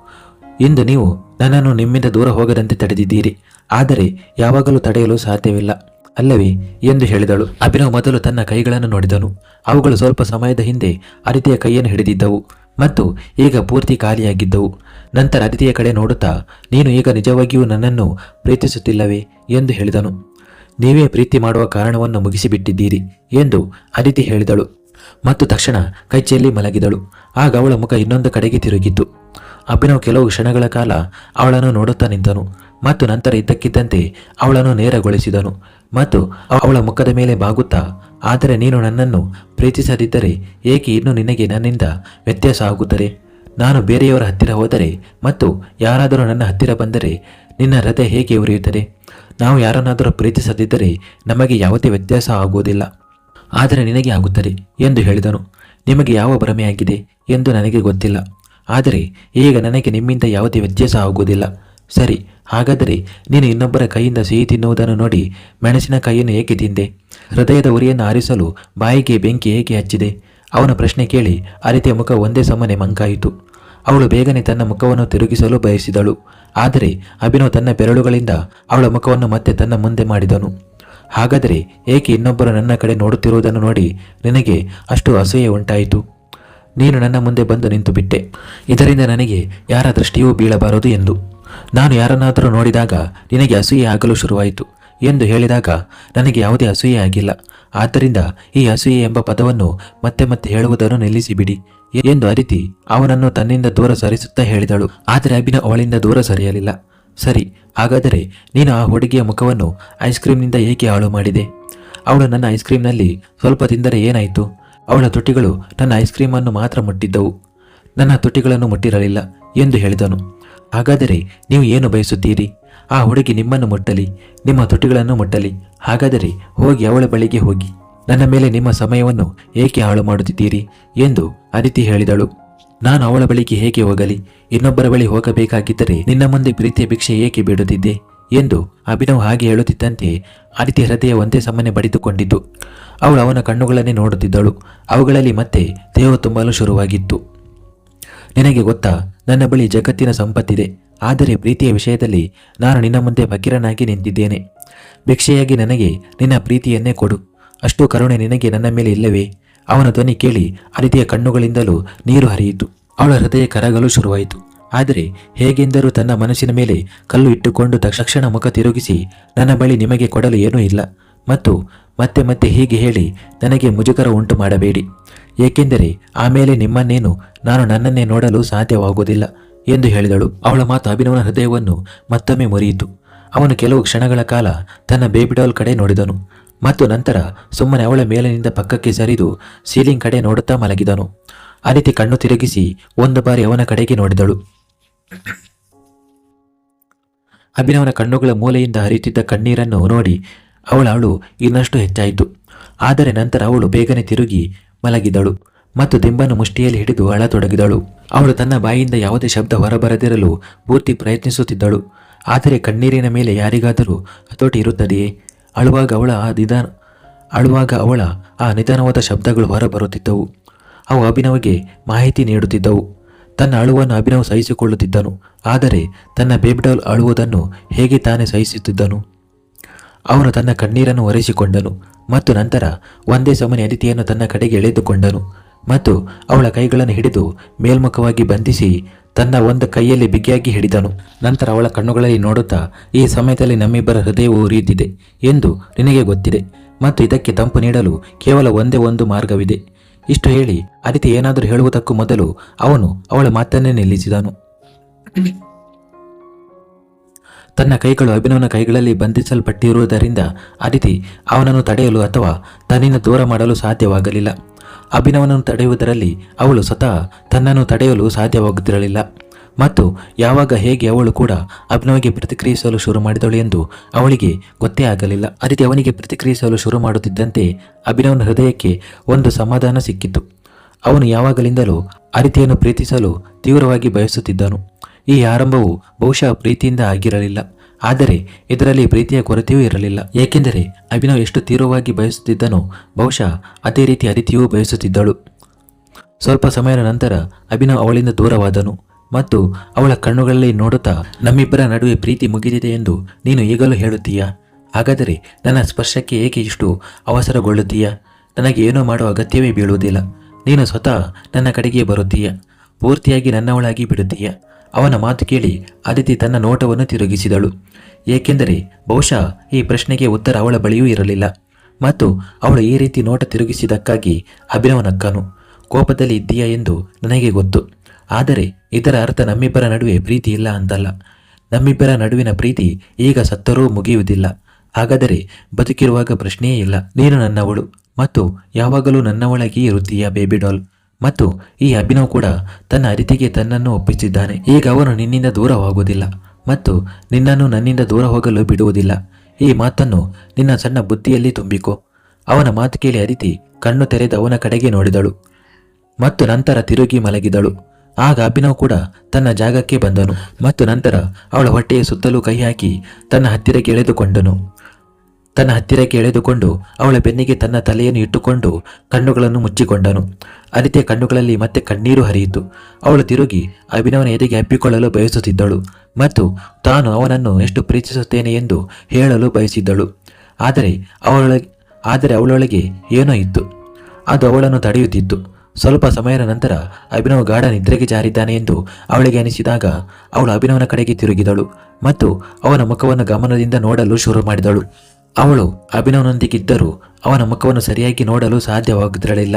ಇಂದು ನೀವು ನನ್ನನ್ನು ನಿಮ್ಮಿಂದ ದೂರ ಹೋಗದಂತೆ ತಡೆದಿದ್ದೀರಿ. ಆದರೆ ಯಾವಾಗಲೂ ತಡೆಯಲು ಸಾಧ್ಯವಿಲ್ಲ. ಅಲ್ಲವೇ? ಎಂದು ಹೇಳಿದಳು. ಅಭಿನವ್ ಮೊದಲು ತನ್ನ ಕೈಗಳನ್ನು ನೋಡಿದನು. ಅವುಗಳು ಸ್ವಲ್ಪ ಸಮಯದ ಹಿಂದೆ ಅದಿತಿಯ ಕೈಯನ್ನು ಹಿಡಿದಿದ್ದವು ಮತ್ತು ಈಗ ಪೂರ್ತಿ ಖಾಲಿಯಾಗಿದ್ದವು. ನಂತರ ಅದಿತಿಯ ಕಡೆ ನೋಡುತ್ತಾ, ನೀನು ಈಗ ನಿಜವಾಗಿಯೂ ನನ್ನನ್ನು ಪ್ರೀತಿಸುತ್ತಿಲ್ಲವೇ? ಎಂದು ಹೇಳಿದನು. ನೀವೇ ಪ್ರೀತಿ ಮಾಡುವ ಕಾರಣವನ್ನು ಮುಗಿಸಿಬಿಟ್ಟಿದ್ದೀರಿ, ಎಂದು ಅದಿತಿ ಹೇಳಿದಳು. ಮತ್ತು ತಕ್ಷಣ ಕೈಚೆಯಲ್ಲಿ ಮಲಗಿದಳು. ಆಗ ಅವಳ ಮುಖ ಇನ್ನೊಂದು ಕಡೆಗೆ ತಿರುಗಿತ್ತು. ಅಭಿನವ್ ಕೆಲವು ಕ್ಷಣಗಳ ಕಾಲ ಅವಳನ್ನು ನೋಡುತ್ತಾ ನಿಂತನು ಮತ್ತು ನಂತರ ಇದ್ದಕ್ಕಿದ್ದಂತೆ ಅವಳನ್ನು ನೇರಗೊಳಿಸಿದನು ಮತ್ತು ಅವಳ ಮುಖದ ಮೇಲೆ ಬಾಗುತ್ತಾ, ಆದರೆ ನೀನು ನನ್ನನ್ನು ಪ್ರೀತಿಸದಿದ್ದರೆ ಏಕೆ ಇನ್ನು ನಿನಗೆ ನನ್ನಿಂದ ವ್ಯತ್ಯಾಸ ಆಗುತ್ತದೆ? ನಾನು ಬೇರೆಯವರ ಹತ್ತಿರ ಹೋದರೆ ಮತ್ತು ಯಾರಾದರೂ ನನ್ನ ಹತ್ತಿರ ಬಂದರೆ ನಿನ್ನ ಹೃದಯ ಹೇಗೆ ಉರಿಯುತ್ತದೆ? ನಾವು ಯಾರನ್ನಾದರೂ ಪ್ರೀತಿಸದಿದ್ದರೆ ನಮಗೆ ಯಾವುದೇ ವ್ಯತ್ಯಾಸ ಆಗುವುದಿಲ್ಲ. ಆದರೆ ನಿನಗೆ ಆಗುತ್ತದೆ ಎಂದು ಹೇಳಿದನು. ನಿಮಗೆ ಯಾವ ಭ್ರಮೆಯಾಗಿದೆ ಎಂದು ನನಗೆ ಗೊತ್ತಿಲ್ಲ. ಆದರೆ ಈಗ ನನಗೆ ನಿಮ್ಮಿಂದ ಯಾವುದೇ ವ್ಯತ್ಯಾಸ ಆಗುವುದಿಲ್ಲ. ಸರಿ, ಹಾಗಾದರೆ ನೀನು ಇನ್ನೊಬ್ಬರ ಕೈಯಿಂದ ಸಿಹಿ ತಿನ್ನುವುದನ್ನು ನೋಡಿ ಮೆಣಸಿನಕಾಯಿಯನ್ನು ಏಕೆ ತಿಂದೆ? ಹೃದಯದ ಉರಿಯನ್ನು ಆರಿಸಲು ಬಾಯಿಗೆ ಬೆಂಕಿ ಏಕೆ ಹಚ್ಚಿದೆ? ಅವನ ಪ್ರಶ್ನೆ ಕೇಳಿ ಅರಿತೆಯ ಮುಖ ಒಂದೇ ಸಮನೆ ಮಂಕಾಯಿತು. ಅವಳು ಬೇಗನೆ ತನ್ನ ಮುಖವನ್ನು ತಿರುಗಿಸಲು ಬಯಸಿದಳು. ಆದರೆ ಅಭಿನವ್ ತನ್ನ ಬೆರಳುಗಳಿಂದ ಅವಳ ಮುಖವನ್ನು ಮತ್ತೆ ತನ್ನ ಮುಂದೆ ಮಾಡಿದನು. ಹಾಗಾದರೆ ಏಕೆ ಇನ್ನೊಬ್ಬರು ನನ್ನ ಕಡೆ ನೋಡುತ್ತಿರುವುದನ್ನು ನೋಡಿ ನಿನಗೆ ಅಷ್ಟು ಅಸೂಯೆ ಉಂಟಾಯಿತು? ನೀನು ನನ್ನ ಮುಂದೆ ಬಂದು ನಿಂತು ಬಿಟ್ಟೆ. ಇದರಿಂದ ನನಗೆ ಯಾರ ದೃಷ್ಟಿಯೂ ಬೀಳಬಾರದು ಎಂದು. ನಾನು ಯಾರನ್ನಾದರೂ ನೋಡಿದಾಗ ನಿನಗೆ ಅಸೂಯೆ ಆಗಲು ಶುರುವಾಯಿತು ಎಂದು ಹೇಳಿದಾಗ ನನಗೆ ಯಾವುದೇ ಅಸೂಯೆ ಆಗಿಲ್ಲ. ಆದ್ದರಿಂದ ಈ ಅಸೂಯೆ ಎಂಬ ಪದವನ್ನು ಮತ್ತೆ ಮತ್ತೆ ಹೇಳುವುದನ್ನು ನಿಲ್ಲಿಸಿಬಿಡಿ ಎಂದು ಅರಿತಿ ಅವನನ್ನು ತನ್ನಿಂದ ದೂರ ಸರಿಸುತ್ತಾ ಹೇಳಿದಳು. ಆದರೆ ಅಭಿನ ಅವಳಿಂದ ದೂರ ಸರಿಯಲಿಲ್ಲ. ಸರಿ, ಹಾಗಾದರೆ ನೀನು ಆ ಹುಡುಗಿಯ ಮುಖವನ್ನು ಐಸ್ ಕ್ರೀಮ್ನಿಂದ ಏಕೆ ಹಾಳು ಮಾಡಿದೆ? ಅವಳು ನನ್ನ ಐಸ್ ಕ್ರೀಮ್ನಲ್ಲಿ ಸ್ವಲ್ಪ ತಿಂದರೆ ಏನಾಯಿತು? ಅವಳ ತುಟಿಗಳು ನನ್ನ ಐಸ್ ಕ್ರೀಮನ್ನು ಮಾತ್ರ ಮುಟ್ಟಿದ್ದವು. ನನ್ನ ತುಟಿಗಳನ್ನು ಮುಟ್ಟಿರಲಿಲ್ಲ ಎಂದು ಹೇಳಿದನು. ಹಾಗಾದರೆ ನೀವು ಏನು ಬಯಸುತ್ತೀರಿ? ಆ ಹುಡುಗಿ ನಿಮ್ಮನ್ನು ಮುಟ್ಟಲಿ, ನಿಮ್ಮ ತುಟಿಗಳನ್ನು ಮುಟ್ಟಲಿ. ಹಾಗಾದರೆ ಹೋಗಿ ಅವಳ ಬಳಿಗೆ ಹೋಗಿ. ನನ್ನ ಮೇಲೆ ನಿಮ್ಮ ಸಮಯವನ್ನು ಏಕೆ ಹಾಳು ಮಾಡುತ್ತಿದ್ದೀರಿ? ಎಂದು ಅದಿತಿ ಹೇಳಿದಳು. ನಾನು ಅವಳ ಬಳಿಗೆ ಹೇಗೆ ಹೋಗಲಿ? ಇನ್ನೊಬ್ಬರ ಬಳಿ ಹೋಗಬೇಕಾಗಿದ್ದರೆ ನಿನ್ನ ಮುಂದೆ ಪ್ರೀತಿಯ ಭಿಕ್ಷೆ ಏಕೆ ಬಿಡುತ್ತಿದ್ದೆ? ಎಂದು ಅಭಿನವ್ ಹಾಗೆ ಹೇಳುತ್ತಿದ್ದಂತೆ ಅದಿತಿ ಹೃದಯ ಒಂದೇ ಸಮನೆ ಬಡಿದುಕೊಂಡಿದ್ದು. ಅವಳು ಅವನ ಕಣ್ಣುಗಳನ್ನೇ ನೋಡುತ್ತಿದ್ದಳು. ಅವುಗಳಲ್ಲಿ ಮತ್ತೆ ದೇವ ತುಂಬಲು ಶುರುವಾಗಿತ್ತು. ನಿನಗೆ ಗೊತ್ತಾ, ನನ್ನ ಬಳಿ ಜಗತ್ತಿನ ಸಂಪತ್ತಿದೆ. ಆದರೆ ಪ್ರೀತಿಯ ವಿಷಯದಲ್ಲಿ ನಾನು ನಿನ್ನ ಮುಂದೆ ಫಕೀರನಾಗಿ ನಿಂತಿದ್ದೇನೆ. ಭಿಕ್ಷೆಯಾಗಿ ನನಗೆ ನಿನ್ನ ಪ್ರೀತಿಯನ್ನೇ ಕೊಡು. ಅಷ್ಟು ಕರುಣೆ ನಿನಗೆ ನನ್ನ ಮೇಲೆ ಇಲ್ಲವೇ? ಅವನ ಧ್ವನಿ ಕೇಳಿ ಅದಿತಿಯ ಕಣ್ಣುಗಳಿಂದಲೂ ನೀರು ಹರಿಯಿತು. ಅವಳ ಹೃದಯ ಕರಗಲು ಶುರುವಾಯಿತು. ಆದರೆ ಹೇಗೆಂದರೂ ತನ್ನ ಮನಸ್ಸಿನ ಮೇಲೆ ಕಲ್ಲು ಇಟ್ಟುಕೊಂಡು ತಕ್ಷಣ ಮುಖ ತಿರುಗಿಸಿ, ನನ್ನ ಬಳಿ ನಿಮಗೆ ಕೊಡಲು ಏನೂ ಇಲ್ಲ. ಮತ್ತು ಮತ್ತೆ ಮತ್ತೆ ಹೀಗೆ ಹೇಳಿ ನನಗೆ ಮುಜುಗರ ಉಂಟು ಮಾಡಬೇಡಿ. ಏಕೆಂದರೆ ಆಮೇಲೆ ನಿಮ್ಮನ್ನೇನು ನಾನು ನನ್ನನ್ನೇ ನೋಡಲು ಸಾಧ್ಯವಾಗುವುದಿಲ್ಲ ಎಂದು ಹೇಳಿದಳು. ಅವಳ ಮಾತು ಅಭಿನವನ ಹೃದಯವನ್ನು ಮತ್ತೊಮ್ಮೆ ಮುರಿಯಿತು. ಅವನು ಕೆಲವು ಕ್ಷಣಗಳ ಕಾಲ ತನ್ನ ಬೇಬಿಡಾಲ್ ಕಡೆ ನೋಡಿದನು ಮತ್ತು ನಂತರ ಸುಮ್ಮನೆ ಅವಳ ಮೇಲಿನಿಂದ ಪಕ್ಕಕ್ಕೆ ಸರಿದು ಸೀಲಿಂಗ್ ಕಡೆ ನೋಡುತ್ತಾ ಮಲಗಿದನು. ಅನಿತಿ ಕಣ್ಣು ತಿರುಗಿಸಿ ಒಂದು ಬಾರಿ ಅವನ ಕಡೆಗೆ ನೋಡಿದಳು. ಅಭಿನವನ ಕಣ್ಣುಗಳ ಮೂಲೆಯಿಂದ ಹರಿಯುತ್ತಿದ್ದ ಕಣ್ಣೀರನ್ನು ನೋಡಿ ಅವಳ ಅಳು ಇನ್ನಷ್ಟು ಹೆಚ್ಚಾಯಿತು. ಆದರೆ ನಂತರ ಅವಳು ಬೇಗನೆ ತಿರುಗಿ ಮಲಗಿದಳು ಮತ್ತು ದಿಂಬನ್ನು ಮುಷ್ಟಿಯಲ್ಲಿ ಹಿಡಿದು ಅಳತೊಡಗಿದಳು. ಅವಳು ತನ್ನ ಬಾಯಿಯಿಂದ ಯಾವುದೇ ಶಬ್ದ ಹೊರಬರದಿರಲು ಪೂರ್ತಿ ಪ್ರಯತ್ನಿಸುತ್ತಿದ್ದಳು. ಆದರೆ ಕಣ್ಣೀರಿನ ಮೇಲೆ ಯಾರಿಗಾದರೂ ಹತೋಟಿ ಇರುತ್ತದೆಯೇ? ಅಳುವಾಗ ಅವಳ ಆ ನಿಧಾನ ಅಳುವಾಗ ಅವಳ ಆ ನಿಧಾನವಾದ ಶಬ್ದಗಳು ಹೊರಬರುತ್ತಿದ್ದವು. ಅವು ಅಭಿನವ್ಗೆ ಮಾಹಿತಿ ನೀಡುತ್ತಿದ್ದವು. ತನ್ನ ಅಳುವನ್ನು ಅಭಿನವ್ ಸಹಿಸಿಕೊಳ್ಳುತ್ತಿದ್ದನು. ಆದರೆ ತನ್ನ ಬೇಬಿಡಾಲ್ ಅಳುವುದನ್ನು ಹೇಗೆ ತಾನೇ ಸಹಿಸುತ್ತಿದ್ದನು? ಅವನು ತನ್ನ ಕಣ್ಣೀರನ್ನು ಒರೆಸಿಕೊಂಡನು ಮತ್ತು ನಂತರ ಒಂದೇ ಸಮನೆ ಅದಿತಿಯನ್ನು ತನ್ನ ಕಡೆಗೆ ಎಳೆದುಕೊಂಡನು ಮತ್ತು ಅವಳ ಕೈಗಳನ್ನು ಹಿಡಿದು ಮೇಲ್ಮುಖವಾಗಿ ಬಂಧಿಸಿ ತನ್ನ ಒಂದು ಕೈಯಲ್ಲಿ ಬಿಗಿಯಾಗಿ ಹಿಡಿದನು. ನಂತರ ಅವಳ ಕಣ್ಣುಗಳಲ್ಲಿ ನೋಡುತ್ತಾ, ಈ ಸಮಯದಲ್ಲಿ ನಮ್ಮಿಬ್ಬರ ಹೃದಯವು ಉರಿಯುತ್ತಿದೆ ಎಂದು ನಿನಗೆ ಗೊತ್ತಿದೆ ಮತ್ತು ಇದಕ್ಕೆ ತಂಪು ನೀಡಲು ಕೇವಲ ಒಂದೇ ಒಂದು ಮಾರ್ಗವಿದೆ. ಇಷ್ಟು ಹೇಳಿ ಅದಿತಿ ಏನಾದರೂ ಹೇಳುವುದಕ್ಕೂ ಮೊದಲು ಅವನು ಅವಳ ಮಾತನ್ನೇ ನಿಲ್ಲಿಸಿದನು. ತನ್ನ ಕೈಗಳು ಅಭಿನವನ ಕೈಗಳಲ್ಲಿ ಬಂಧಿಸಲ್ಪಟ್ಟಿರುವುದರಿಂದ ಅದಿತಿ ಅವನನ್ನು ತಡೆಯಲು ಅಥವಾ ತನ್ನಿಂದ ದೂರ ಮಾಡಲು ಸಾಧ್ಯವಾಗಲಿಲ್ಲ. ಅಭಿನವನನ್ನು ತಡೆಯುವುದರಲ್ಲಿ ಅವಳು ಸ್ವತಃ ತನ್ನನ್ನು ತಡೆಯಲು ಸಾಧ್ಯವಾಗುತ್ತಿರಲಿಲ್ಲ. ಮತ್ತು ಯಾವಾಗ ಹೇಗೆ ಅವಳು ಕೂಡ ಅಭಿನವಿಗೆ ಪ್ರತಿಕ್ರಿಯಿಸಲು ಶುರು ಮಾಡಿದಳು ಎಂದು ಅವಳಿಗೆ ಗೊತ್ತೇ ಆಗಲಿಲ್ಲ. ಅದಿತಿ ಅವನಿಗೆ ಪ್ರತಿಕ್ರಿಯಿಸಲು ಶುರು ಮಾಡುತ್ತಿದ್ದಂತೆ ಅಭಿನವನ ಹೃದಯಕ್ಕೆ ಒಂದು ಸಮಾಧಾನ ಸಿಕ್ಕಿತು ಅವನು ಯಾವಾಗಲಿಂದಲೂ ಅದಿತಿಯನ್ನು ಪ್ರೀತಿಸಲು ತೀವ್ರವಾಗಿ ಬಯಸುತ್ತಿದ್ದನು. ಈ ಆರಂಭವು ಬಹುಶಃ ಪ್ರೀತಿಯಿಂದ ಆಗಿರಲಿಲ್ಲ. ಆದರೆ ಇದರಲ್ಲಿ ಪ್ರೀತಿಯ ಕೊರತೆಯೂ ಇರಲಿಲ್ಲ. ಏಕೆಂದರೆ ಅಭಿನವ್ ಎಷ್ಟು ತೀವ್ರವಾಗಿ ಬಯಸುತ್ತಿದ್ದನೋ ಬಹುಶಃ ಅದೇ ರೀತಿ ಅದಿತಿಯೂ ಬಯಸುತ್ತಿದ್ದಳು. ಸ್ವಲ್ಪ ಸಮಯದ ನಂತರ ಅಭಿನವ್ ಅವಳಿಂದ ದೂರವಾದನು ಮತ್ತು ಅವಳ ಕಣ್ಣುಗಳಲ್ಲಿ ನೋಡುತ್ತಾ, ನಮ್ಮಿಬ್ಬರ ನಡುವೆ ಪ್ರೀತಿ ಮುಗಿದಿದೆ ಎಂದು ನೀನು ಈಗಲೂ ಹೇಳುತ್ತೀಯಾ? ಹಾಗಾದರೆ ನನ್ನ ಸ್ಪರ್ಶಕ್ಕೆ ಏಕೆ ಇಷ್ಟು ಅವಸರಗೊಳ್ಳುತ್ತೀಯಾ? ನನಗೆ ಏನೂ ಮಾಡುವ ಅಗತ್ಯವೇ ಬೀಳುವುದಿಲ್ಲ. ನೀನು ಸ್ವತಃ ನನ್ನ ಕಡೆಗೆ ಬರುತ್ತೀಯ? ಪೂರ್ತಿಯಾಗಿ ನನ್ನವಳಾಗಿ ಬಿಡುತ್ತೀಯ? ಅವನ ಮಾತು ಕೇಳಿ ಅದಿತಿ ತನ್ನ ನೋಟವನ್ನು ತಿರುಗಿಸಿದಳು. ಏಕೆಂದರೆ ಬಹುಶಃ ಈ ಪ್ರಶ್ನೆಗೆ ಉತ್ತರ ಅವಳ ಬಳಿಯೂ ಇರಲಿಲ್ಲ. ಮತ್ತು ಅವಳು ಈ ರೀತಿ ನೋಟ ತಿರುಗಿಸಿದ್ದಕ್ಕಾಗಿ ಅಭಿನವನಕ್ಕನು. ಕೋಪದಲ್ಲಿ ಇದ್ದೀಯಾ ಎಂದು ನನಗೆ ಗೊತ್ತು. ಆದರೆ ಇದರ ಅರ್ಥ ನಮ್ಮಿಬ್ಬರ ನಡುವೆ ಪ್ರೀತಿ ಇಲ್ಲ ಅಂತಲ್ಲ. ನಮ್ಮಿಬ್ಬರ ನಡುವಿನ ಪ್ರೀತಿ ಈಗ ಸತ್ತರೂ ಮುಗಿಯುವುದಿಲ್ಲ. ಹಾಗಾದರೆ ಬದುಕಿರುವಾಗ ಪ್ರಶ್ನೆಯೇ ಇಲ್ಲ. ನೀನು ನನ್ನವಳು ಮತ್ತು ಯಾವಾಗಲೂ ನನ್ನವಳಾಗಿ ಇರುತ್ತೀಯ, ಬೇಬಿ ಡಾಲ್? ಮತ್ತು ಈ ಅಭಿನವ್ ಕೂಡ ತನ್ನ ಅರಿತಿಗೆ ತನ್ನನ್ನು ಒಪ್ಪಿಸಿದ್ದಾನೆ. ಈಗ ಅವನು ನಿನ್ನಿಂದ ದೂರವಾಗುವುದಿಲ್ಲ ಮತ್ತು ನಿನ್ನನ್ನು ನನ್ನಿಂದ ದೂರ ಹೋಗಲು ಬಿಡುವುದಿಲ್ಲ. ಈ ಮಾತನ್ನು ನಿನ್ನ ಸಣ್ಣ ಬುದ್ಧಿಯಲ್ಲಿ ತುಂಬಿಕೋ. ಅವನ ಮಾತು ಕೇಳಿ ಅರಿತಿ ಕಣ್ಣು ತೆರೆದು ಅವನ ಕಡೆಗೆ ನೋಡಿದಳು ಮತ್ತು ನಂತರ ತಿರುಗಿ ಮಲಗಿದಳು. ಆಗ ಅಭಿನವ್ ಕೂಡ ತನ್ನ ಜಾಗಕ್ಕೆ ಬಂದನು ಮತ್ತು ನಂತರ ಅವಳ ಹೊಟ್ಟೆಯ ಸುತ್ತಲೂ ಕೈ ಹಾಕಿ ತನ್ನ ಹತ್ತಿರಕ್ಕೆ ಎಳೆದುಕೊಂಡನು ತನ್ನ ಹತ್ತಿರಕ್ಕೆ ಎಳೆದುಕೊಂಡು ಅವಳ ಬೆನ್ನಿಗೆ ತನ್ನ ತಲೆಯನ್ನು ಇಟ್ಟುಕೊಂಡು ಕಣ್ಣುಗಳನ್ನು ಮುಚ್ಚಿಕೊಂಡನು. ಅನಿತೆಯ ಕಣ್ಣುಗಳಲ್ಲಿ ಮತ್ತೆ ಕಣ್ಣೀರು ಹರಿಯಿತು. ಅವಳು ತಿರುಗಿ ಅಭಿನವನ ಎದೆಗೆ ಅಪ್ಪಿಕೊಳ್ಳಲು ಬಯಸುತ್ತಿದ್ದಳು ಮತ್ತು ತಾನು ಅವನನ್ನು ಎಷ್ಟು ಪ್ರೀತಿಸುತ್ತೇನೆ ಎಂದು ಹೇಳಲು ಬಯಸಿದ್ದಳು. ಆದರೆ ಅವಳೊಳಗೆ ಆದರೆ ಅವಳೊಳಗೆ ಏನೋ ಇತ್ತು. ಅದು ಅವಳನ್ನು ತಡೆಯುತ್ತಿತ್ತು. ಸ್ವಲ್ಪ ಸಮಯದ ನಂತರ ಅಭಿನವ್ ಗಾಢ ನಿದ್ರೆಗೆ ಜಾರಿದ್ದಾನೆ ಎಂದು ಅವಳಿಗೆ ಅನಿಸಿದಾಗ ಅವಳು ಅಭಿನವನ ಕಡೆಗೆ ತಿರುಗಿದಳು ಮತ್ತು ಅವನ ಮುಖವನ್ನು ಗಮನದಿಂದ ನೋಡಲು ಶುರು ಮಾಡಿದಳು. ಅವಳು ಅಭಿನವನೊಂದಿಗಿದ್ದರೂ ಅವನ ಮುಖವನ್ನು ಸರಿಯಾಗಿ ನೋಡಲು ಸಾಧ್ಯವಾಗುತ್ತಿರಲಿಲ್ಲ.